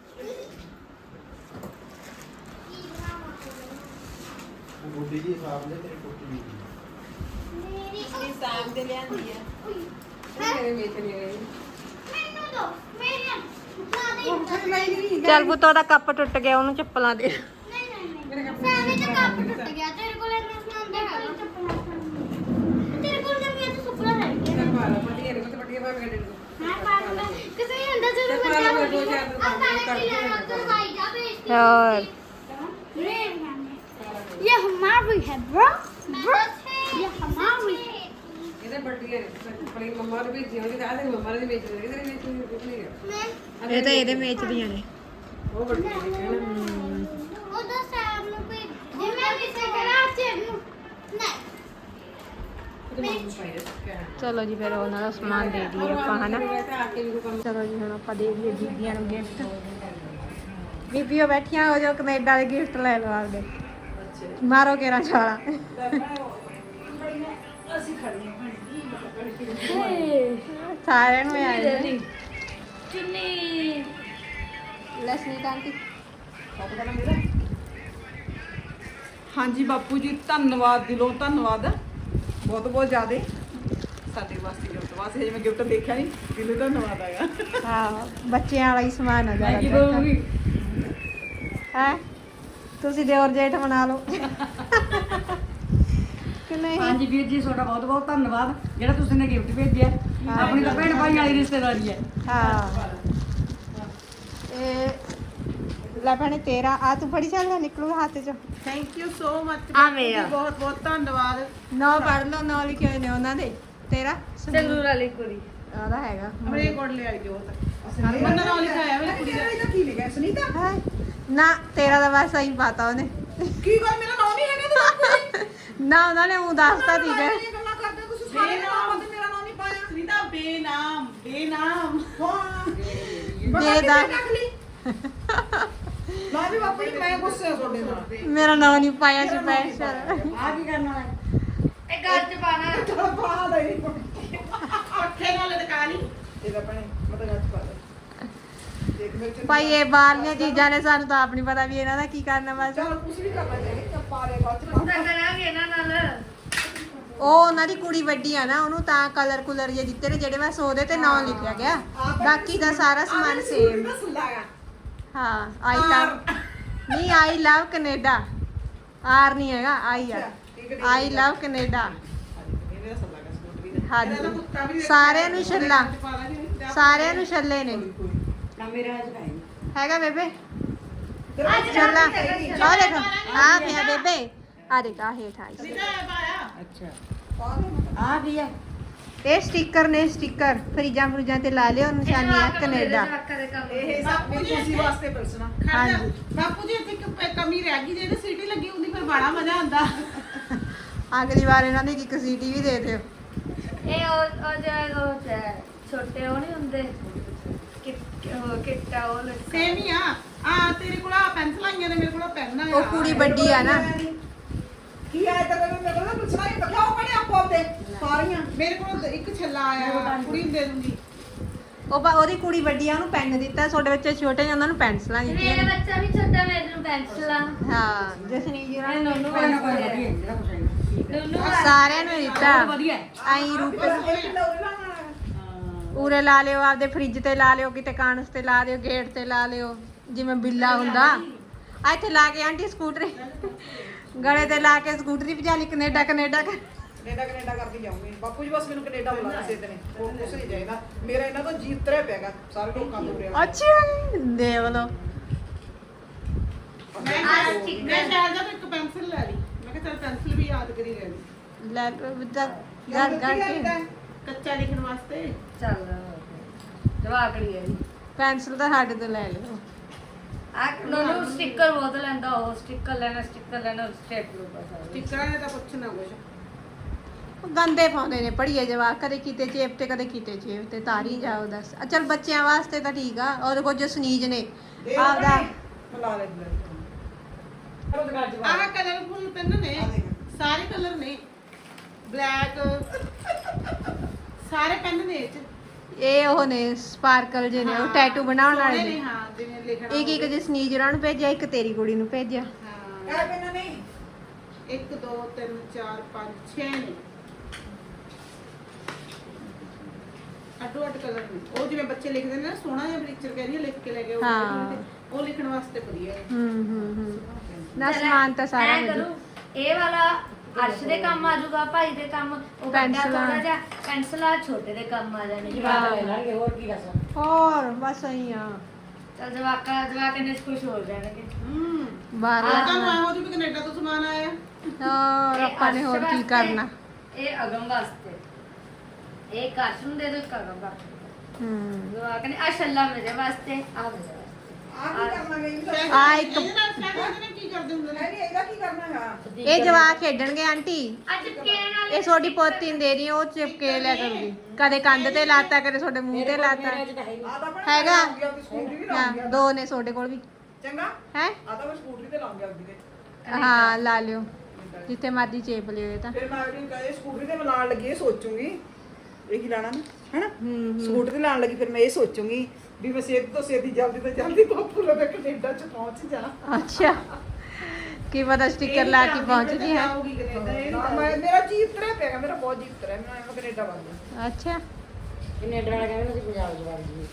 ਗੁੱਡੀ ਦੀ ਹਿਸਾਬ ਨੇ ਤੇਰੀ ਕੁੱਟੀ ਦੀ ਮੇਰੀ ਸਾਮ ਦੇ ਲਿਆਂਦੀ ਆ ਹੈਂ? ਮੇਰੇ ਵੇਚ ਨਹੀਂ ਗਏ ਮੈਨੂੰ ਦੋ ਮੇਰੀਆਂ ਨਾ ਦੇ ਚੱਲ ਪੁੱਤ ਉਹਦਾ ਕੱਪ ਟੁੱਟ ਗਿਆ ਉਹਨੂੰ ਚੱਪਲਾਂ ਦੇ ਨਹੀਂ ਨਹੀਂ ਨਹੀਂ ਸਾਰੇ ਦਾ ਕੱਪ ਟੁੱਟ ਗਿਆ ਤੇਰੇ ਕੋਲ ਇੰਨਾ ਸਮਾਨ ਦਾ ਹੈਗਾ ਤੇਰੇ ਕੋਲ ਤਾਂ ਮੇਰੇ ਸੁਪਨਾ ਰਹਿ ਗਿਆ ਪਾ ਲਾ ਵੱਡੀ ਨੇ ਤੇ ਵੱਡੀ ਭਾਵੇਂ ਗੱਡੀ ਨੂੰ ਹਾਂ ਪਾ ਲਵਾਂ ਕਿਸੇ ਵੀ ਹੁੰਦਾ ਜਦੋਂ ਤੇ ਮੈਂ ਪਾ ਲਓ, ਜਾਊਂਗੀ ਦੋ ਚਾਰ ਦਿਨ ਆ ਬਾਅਦ ਤਾਰੇ ਕੀ ਕਰ ਲੈਣਾ ਦਿਓ। ਤੂੰ ਭਾਈ ਜਾ ਭੇਜ ਹੋਰ ये हमारी है ब्रो ब्रो ये हमारी है ਇਹਦੇ ਵੱਡੀ ਨੇ ਆਪਣੀ ਮੰਮਾ ਨੂੰ ਭੇਜੀ ਉਹਦੀ ਕਹਾ ਤੇ ਮੰਮਾ ਨੇ ਵੇਚ ਲਈ ਇਹਦੇ ਵੇਚ ਨਹੀਂ ਕੁਝ ਨਹੀਂ ਗਿਆ मैं ਇਹ ਤਾਂ ਇਹਦੇ ਵੇਚਦੀਆਂ ਨੇ ਉਹ ਵੱਡੀ ਨੇ ਕਹਿਣਾ ਉਹਦਾ ਸੈਮ ਨੂੰ ਭੇਜ ਜੇ ਮੈਂ ਕਿਸੇ ਕਰਾਚੇ ਨੂੰ ਨਹੀਂ ਤੇ ਮੰਮਾ ਪਾਇਆ ਕਹਿਣਾ ਚਲੋ ਜੀ ਫਿਰ ਉਹਨਾਂ ਦਾ ਸਮਾਨ ਦੇ ਦਈਏ ਆਪਾਂ ਹਨਾ ਤੇ ਆ ਕੇ ਵੀ ਕੋਈ ਕੰਮ ਚਲੋ ਜੀ ਹੁਣ ਆਪਾਂ ਦੇ ਦਈਏ ਬੀਬੀਆਂ ਨੂੰ ਗਿਫਟ ਬੀਬੀਆਂ ਬੈਠੀਆਂ ਹੋ ਜੋ ਕੈਨੇਡਾ ਦੇ ਗਿਫਟ ਲੈ ਲਓ ਆਪਦੇ ਮਾਰੋ ਕੇਰਾ ਛਾਲਾ। ਸਾਰਿਆਂ ਨੂੰ ਆਏ ਨੇ। ਚੁੰਨੀ ਲਸਨੀ ਟਾਂਕੀ ਹਾਂਜੀ ਬਾਪੂ ਜੀ ਧੰਨਵਾਦ ਦਿਲੋਂ ਧੰਨਵਾਦ। ਬਹੁਤ ਬਹੁਤ ਜ਼ਿਆਦੇ। ਸਾਡੇ ਵਾਸਤੇ ਗਿਫਟ ਵਾਸਤੇ ਜੇ ਮੈਂ ਗਿਫਟ ਦੇਖਿਆ ਨਹੀਂ ਦਿਲੋਂ ਧੰਨਵਾਦ ਆਇਆ ਹਾਂ ਬੱਚਿਆਂ ਵਾਲਾ ਹੀ ਸਮਾਨ ਆ ਜ਼ਿਆਦਾ ਹੈ? ਤੁਸੀਂ ਦਿਓਰ ਜੇਠ ਬਣਾ ਲਓ। ਕਿ ਨਹੀਂ? ਹਾਂਜੀ ਵੀਰ ਜੀ ਤੁਹਾਡਾ ਬਹੁਤ ਬਹੁਤ ਧੰਨਵਾਦ। ਜਿਹੜਾ ਤੁਸੀਂ ਨੇ ਗਿਫਟ ਭੇਜਿਆ ਆਪਣੀ ਤਾਂ ਭੈਣ ਭਾਈ ਵਾਲੀ ਰਿਸ਼ਤੇਦਾਰੀ ਹੈ। ਹਾਂ। ਇਹ ਲੈ ਭੈਣੇ ਤੇਰਾ ਆ ਤੂੰ ਫੜੀ ਚੱਲ ਨਿਕਲੂ ਹੱਥ ਚ। ਥੈਂਕ ਯੂ ਸੋ ਮਚ ਆ ਮੇਰਾ ਬਹੁਤ ਬਹੁਤ ਧੰਨਵਾਦ। ਨੌ ਪੜ ਲਓ ਨੌ ਲਿਖੇ ਹੋਏ ਨੇ ਉਹਨਾਂ ਦੇ। ਤੇਰਾ? ਸੰਗਰੂਰ ਵਾਲੀ ਕੁੜੀ। ਆਦਾ ਹੈਗਾ। ਮੇਰੇ ਕੋਲ ਲਿਆਈ ਜੋਤ ਹਰਮਨ ਦਾ ਨਾਮ ਲਿਖਾਇਆ ਮੇਰੀ ਕੁੜੀ ਦਾ। ਕੀ ਲਿਖਿਆ ਸੁਨੀਤਾ ਹੈ। ਨਾ ਤੇਰਾ ਤਾਂ ਬਸ ਸਹੀ ਪਤਾ ਉਹਨੇ। ਕੀ ਗੱਲ ਮੇਰਾ ਨਾਮ ਨਹੀਂ ਹੈਗਾ ਤੇ ਨਾ ਉਹਨਾਂ ਨੇ ਉਹ ਦੱਸਤਾ ਠੀਕ ਹੈ ਇਹ ਗੱਲਾਂ ਕਰਦੇ ਹੋ ਤੁਸੀਂ ਸਾਰੇ ਨਾਮ ਤੇ ਮੇਰਾ ਨਾਮ ਨਹੀਂ ਪਾਇਆ। ਸੁਨੀਤਾ ਬੇਨਾਮ ਬੇਨਾਮ। ਹਾਂ ਬੇਦਾ ਰੱਖ ਲਈ। ਨਾ ਵੀ ਬਾਪੂ ਜੀ ਮੈਂ ਗੁੱਸੇ ਆ ਤੁਹਾਡੇ ਨਾਲ। ਮੇਰਾ ਨਾਮ ਨਹੀਂ ਪਾਇਆ ਸਪੈਸ਼ਲ ਆ ਕੀ ਕਰਨਾ ਹੈ? ਇਹ ਗੱਲ ਚ ਪਾਣਾ ਪਾ ਦੇ ਅੱਖੇ ਨਾਲ ਲਟਕਾ ਲਈ। ਇਹਦਾ ਪਣੇ ਮਤਲਬ ਗੱਜ ਪਾ ਦੇ ਦੇਖ ਮੇਰੇ ਚ ਭਾਈ ਇਹ ਬਾਹਰਲੀਆਂ ਚੀਜ਼ਾਂ ਨੇ ਸਾਨੂੰ ਤਾਂ ਆਪ ਨਹੀਂ ਪਤਾ ਵੀ ਇਹਨਾਂ ਦਾ ਕੀ ਕਰਨਾ ਬਸ ਚਲ ਕੁਝ ਵੀ ਕਰਨਾ ਚਾਹੀਦਾ ਚੱਲ ਪਾ ਦੇ ਬਾਅਦ ਚ ਪਾ ਦੇ। ਕਰਾਂਗੇ ਇਹਨਾਂ ਨਾਲ ਉਹ ਉਹਨਾਂ ਦੀ ਕੁੜੀ ਵੱਡੀ ਆ ਨਾ ਉਹਨੂੰ ਤਾਂ ਕਲਰ ਕੁਲਰ ਜੇ ਦਿੱਤੇ ਨੇ ਜਿਹੜੇ ਬਸ ਉਹਦੇ ਤੇ ਨਾਮ ਲਿਖਿਆ ਗਿਆ। ਬਾਕੀ ਦਾ ਸਾਰਾ ਸਮਾਨ ਸੇਮ ਹਾਂ ਆਈ ਲਵ ਨਹੀਂ ਆਈ ਲਵ ਕੈਨੇਡਾ। ਆਰ ਨਹੀਂ ਹੈਗਾ ਆਈ ਆ। I love Canada. ਹਾਂਜੀ ਸਾਰਿਆਂ ਨੂੰ ਛੱਲਾ। ਸਾਰਿਆਂ ਨੂੰ ਛੱਲੇ ਨੇ। ਹੈਗਾ ਬੇਬੇ? ਛੱਲਾ ਆ। ਦੇਖੋ। ਆ। ਪਿਆ ਬੇਬੇ। ਆ ਦੇਖ ਆ ਹੇਠ ਆਈ ਸੀ। ਆ ਵੀ ਆ ਇਹ ਸਟicker ਨੇ ਸਟicker ਫਰੀਜਾਂ ਫਰੂਜਾਂ ਤੇ ਲਾ ਲਿਓ ਨਿਸ਼ਾਨੀ ਆ ਕੈਨੇਡਾ। ਇਹ ਸਭ ਮੇਰੀ ਖੁਸ਼ੀ ਵਾਸਤੇ ਪਰਸਨਾ ਹਾਂਜੀ। ਬਾਪੂ ਜੀ ਇੱਥੇ ਇੱਕ ਪ- ਕਮੀ ਰਹਿ ਗਈ ਜੇ ਤੇ ਸੀਟੀ ਲੱਗੀ ਹੁੰਦੀ ਫਿਰ ਬੜਾ ਮਜ਼ਾ ਆਉਂਦਾ। ਅਗਲੀ ਵਾਰ ਇਹਨਾਂ ਦੀ ਇੱਕ ਸੀਟੀ ਵੀ ਦੇ ਦਿਓ। ਇਹ ਉਹ ਉਹ ਜਿਹੜਾ ਉਹ ਚ- ਛੋਟੇ ਉਹ ਨਹੀਂ ਹੁੰਦੇ? ਕਿੱਟ ਉਹ ਕਿੱਟਾ ਉਹ ਲੱਗਾ। ਸੇਮ ਹੀ ਆ ਆ ਤੇਰੇ ਕੋਲ ਆ ਪੈਨਸਲਾਂ ਆਈਆਂ ਨੇ ਮੇਰੇ ਕੋਲ ਪੈਨ ਆ ਉਹ ਕੁੜੀ ਵੱਡੀ ਆ ਨਾ। ਕੀ ਆਇਆ ਤੇ ਮੈਨੂੰ ਮੇਰੇ ਕੋਲ ਪੁੱਛਣਾ ਹੀ ਕਿਉਂ ਪੜੇ ਆਪੋ ਆਪਦੇ। ਸਾਰੀਆਂ। ਮੇਰੇ ਕੋਲ ਇੱਕ ਛੱਲਾ ਆਇਆ ਕੁੜੀ ਨੂੰ ਦੇ ਦੂੰਗੀ। ਉਹ ਬਾ- ਉਹਦੀ ਕੁੜੀ ਵੱਡੀ ਆ ਉਹਨੂੰ ਪੈਨ ਦਿੱਤਾ। ਤੁਹਾਡੇ ਬੱਚੇ ਛੋਟੇ ਨੇ ਉਹਨਾਂ ਨੂੰ ਪੈਨਸਲਾਂ ਦਿੱਤੀਆਂ ਮੇਰਾ ਨੇ। ਬੱਚਾ ਵੀ ਛੋਟਾ ਮੇਰੇ ਨੂੰ ਪੈਨਸਲਾਂ ਹਾਂ ਜਸਨੀਤ ਜੀ ਉਹਨਾਂ ਨੂੰ ਦੋਨੋਂ ਸਾਰਿਆਂ ਨੂੰ ਦਿੱਤਾ। ਆਈ ਰੂਪ ਉਰੇ ਲਾ ਲਿਓ ਆਪਦੇ ਫ੍ਰਿਜ ਤੇ ਲਾ ਲਿਓ ਕਿਤੇ ਕਾਂਸ ਤੇ ਲਾ ਦਿਓ ਗੇਟ ਤੇ ਲਾ ਲਿਓ ਜਿਵੇਂ ਬਿੱਲਾ ਹੁੰਦਾ। ਆ ਇੱਥੇ ਲਾ ਕੇ ਆਂਟੀ ਸਕੂਟਰੀ। ਗਲੇ ਤੇ ਲਾ ਕੇ ਸਕੂਟਰੀ ਭਜਾ ਲਈ ਕੈਨੇਡਾ ਕੈਨੇਡਾ ਕਰ- ਕੈਨੇਡਾ ਕੈਨੇਡਾ ਕਰਕੇ ਜਾਊਂਗੀ। ਬਾਪੂ ਜੀ ਬਸ ਮੈਨੂੰ ਕੈਨੇਡਾ ਬੁਲਾ ਕੇ ਦੇ ਨੇ ਹੋਰ ਕੁਛ ਨਹੀਂ ਚਾਹੀਦਾ। ਮੇਰਾ ਇਹਨਾਂ ਤੋਂ ਜੀਤ ਤਰੇ ਪੈਗਾ ਸਾਰੇ ਲੋਕਾਂ ਤੋਂ ਰਿਹਾ ਅੱਛਾ ਦੇਖ ਲਓ। ਮੈਂ ਮੈਂ ਸ਼ਾਇਦ ਜਦ ਇੱਕ ਪੈਨਸਲ ਲੈ ਲਈ। ਮੈਂ ਕਿਹਾ ਚਲ ਪੈਨਸਲ ਵੀ ਯਾਦ ਕਰੀ ਲੈ ਲਈ। ਲੈ ਵਿਦਾ ਗੱਲ ਕਰਕੇ ਕੱਚਾ ਲਿਖਣ ਵਾਸਤੇ? ਚੱਲ ਜਵਾਕੜੀ ਹੈ ਪੈਨਸਲ ਤਾਂ ਸਾਡੇ ਤੋਂ ਲੈ ਲਿਓ। ਆ ਨੋਨੂ ਸਟicker ਬਹੁਤ ਲੈਂਦਾ ਉਹ ਸਟicker ਲੈਣਾ ਸਟicker ਲੈਣਾ ਸਟੇਟ ਗਰੁੱਪ ਆ ਟਿੱਕਰਾਂ ਨੇ ਤਾਂ ਪੁੱਛਣਾ ਕੁਛ। ਉਹ ਗੰਦੇ ਪਾਉਂਦੇ ਨੇ ਪੜੀਏ ਜਵਾਕ ਕਦੇ ਕਿਤੇ ਜੇਬ ਤੇ ਕਦੇ ਕਿਤੇ ਜੇਬ ਤੇ ਤਾਰੀ ਜਾਓ ਦੱਸ। ਅਚਲ ਬੱਚਿਆਂ ਵਾਸਤੇ ਤਾਂ ਠੀਕ ਆ ਕੋਲ ਜੋ ਸਨੀਜ ਨੇ। ਆਪਦਾ ਬੁਲਾ ਲੈ ਆਹ ਕਲਰਫੁਲ ਪੈਨ ਨੇ। ਸਾਰੇ ਕਲਰ ਨੇ। ਬਲੈਕ ਸਾਰੇ ਪੈਨ ਨੇ ਇਹ ਚ? ਇਹ ਉਹ ਨੇ ਸਪਾਰਕਲ ਜੇ ਨੇ ਉਹ ਟੈਟੂ ਬਣਾਉਣ ਵਾਲੇ ਸੋਹਣੇ ਨੇ। ਹਾਂ ਜਿਵੇਂ ਲਿਖਣਾ ਇੱਕ ਇੱਕ ਜੇ ਸਨੀਜ ਉਹਨਾਂ ਨੂੰ ਭੇਜਿਆ ਇੱਕ ਤੇਰੀ ਕੁੜੀ ਨੂੰ ਭੇਜਿਆ। ਹਾਂ। ਇਹ ਪੈਨ ਨਹੀਂ 1 2 3 4 5 6 ਨੇ। ਅੱਡੋ ਅੱਡ ਕਲਰ ਨੇ। ਉਹ ਜਿਵੇਂ ਬੱਚੇ ਲਿਖਦੇ ਨੇ ਨਾ ਸੋਹਣਾ ਜਿਹਾ ਪਿਕਚਰ ਕਹਿੰਦੀ ਲਿਖ ਕੇ ਲੈ ਕੇ ਉਹ ਹਾਂ। ਉਹ ਲਿਖਣ ਵਾਸਤੇ ਵਧੀਆ ਹੈ। ਹੂੰ ਹੂੰ ਹੂੰ। ਨਾ ਸਮਾਨ ਤਾਂ ਸਾਰਾ ਕਰੂੰ, ਇਹ ਵਾਲਾ ਅਰਸ਼ ਦੇ ਕੰਮ ਆ ਜਾਊਗਾ ਭਾਈ ਦੇ ਕੰਮ ਉਹ ਵੱਡਾ ਪੈਨਸਲਾਂ। ਥੋੜਾ ਜਿਹਾ ਪੈਨਸਲਾਂ ਛੋਟੇ ਦੇ ਕੰਮ ਆ ਜਾਣੇ। ਜਵਾਕ ਹੋਰ ਬਸ ਆਈ ਆ। ਚੱਲ ਜਵਾਕਾ ਜਵਾਕ ਨੇ ਖੁਸ਼ ਹੋ ਜਾਣਗੇ। ਹੂੰ। ਬਾਹਰ ਆਹ ਤਾਂ ਮੈਂ ਉਹਦੀ ਵੀ ਕੈਨੇਡਾ ਤੋਂ ਸਮਾਨ ਆਇਆ। ਹੋਰ ਆਪਾਂ ਨੇ ਹੋਰ ਕੀ ਕਰਨਾ। ਇਹ ਅਗਮ ਵਾਸਤੇ। ਇਹ ਕਾਸ਼ ਨੂੰ ਦੇ ਦੋ ਇੱਕ ਅਗਮ ਵਾਸਤੇ। ਹੂੰ। ਜਵਾਕ ਨੇ ਆ ਛੱਲਾ ਮੇਰੇ ਵਾਸਤੇ ਆ ਮੇਰੇ ਵਾਸਤੇ। ਆ ਕੀ ਕਰਨਾ ਗਈ ਆ ਇੱਕ ਇਹਦੇ ਨਾਲ ਸਟੈਂਡ ਨੇ ਕੀ ਕਰਦੇ ਹੁੰਦੇ ਨੇ ਇਹਦਾ ਕੀ ਕਰਨਾ ਹੈ ਇਹ ਜਵਾਕ ਖੇਡਣਗੇ ਆਂਟੀ। ਅੱਜ ਕਿਹਨ ਨਾਲ ਇਹ ਤੁਹਾਡੀ ਪੋਤੀ ਨੂੰ ਦੇ ਰਹੀ ਉਹ ਚਿਪਕੇ ਲਿਆ ਕਰੂਗੀ। ਕਦੇ ਕੰਧ ਤੇ ਲਾਤਾ ਕਦੇ ਤੁਹਾਡੇ ਮੂੰਹ ਤੇ ਲਾਤਾ। ਆ ਤਾਂ ਮੈਂ ਹੈਗਾ। ਆਪਦੀ ਸਕੂਟਰੀ ਵੀ ਹਾਂ ਦੋ ਨੇ ਤੁਹਾਡੇ ਕੋਲ ਵੀ। ਚੰਗਾ? ਹੈ? ਆ ਤਾਂ ਮੈਂ ਸਕੂਟਰੀ ਤੇ ਲਾਉਂਗੀ ਆਪਦੀ ਤੇ। ਹਾਂ ਲਾ ਲਿਓ। ਜਿੱਥੇ ਮਰਜ਼ੀ ਚੇਪ ਲਿਓ ਇਹ ਤਾਂ। ਫਿਰ ਮੈਂ ਅਗਲੀ ਨੂੰ ਕਹੇ ਸਕੂਟਰੀ ਤੇ ਮੈਂ ਲਾਉਣ ਲੱਗੀ ਇਹ ਸੋਚੂਗੀ। ਇਹ ਕੀ ਲਾਣਾ ਨਾ ਹੈਨਾ? ਹੂੰ ਸਕੂਟਰ ਤੇ ਲਾਉਣ ਲੱਗੀ ਫਿਰ ਮੈਂ ਇਹ ਸੋਚੂਗੀ ਵੀ ਮੈਂ ਛੇਤੀ ਤੋਂ ਛੇਤੀ ਜਲਦੀ ਤੋਂ ਜਲਦੀ ਬਾਪੂ ਲਵੇ ਕੈਨੇਡਾ ਚ ਪਹੁੰਚ ਜਾ। ਅੱਛਾ। ਕੀ ਪਤਾ ਸਟicker ਲਾ ਕੇ ਪਹੁੰਚਦੀ ਹੈ? ਆਊਗੀ ਕੈਨੇਡਾ ਇਹ ਨਹੀਂ ਮੈਂ ਮੇਰਾ ਜੀਤ ਤਰੇ ਪਿਆ ਮੇਰਾ ਬਹੁਤ ਜੀਤ ਤਰੇ ਮੈਂ ਮੈਂ ਕੈਨੇਡਾ ਵੱਲ ਅੱਛਾ। ਕੈਨੇਡਾ ਵਾਲਾ ਕਹਿੰਦੇ ਅਸੀਂ ਪੰਜਾਬ ਜਵਾਬ ਜੀ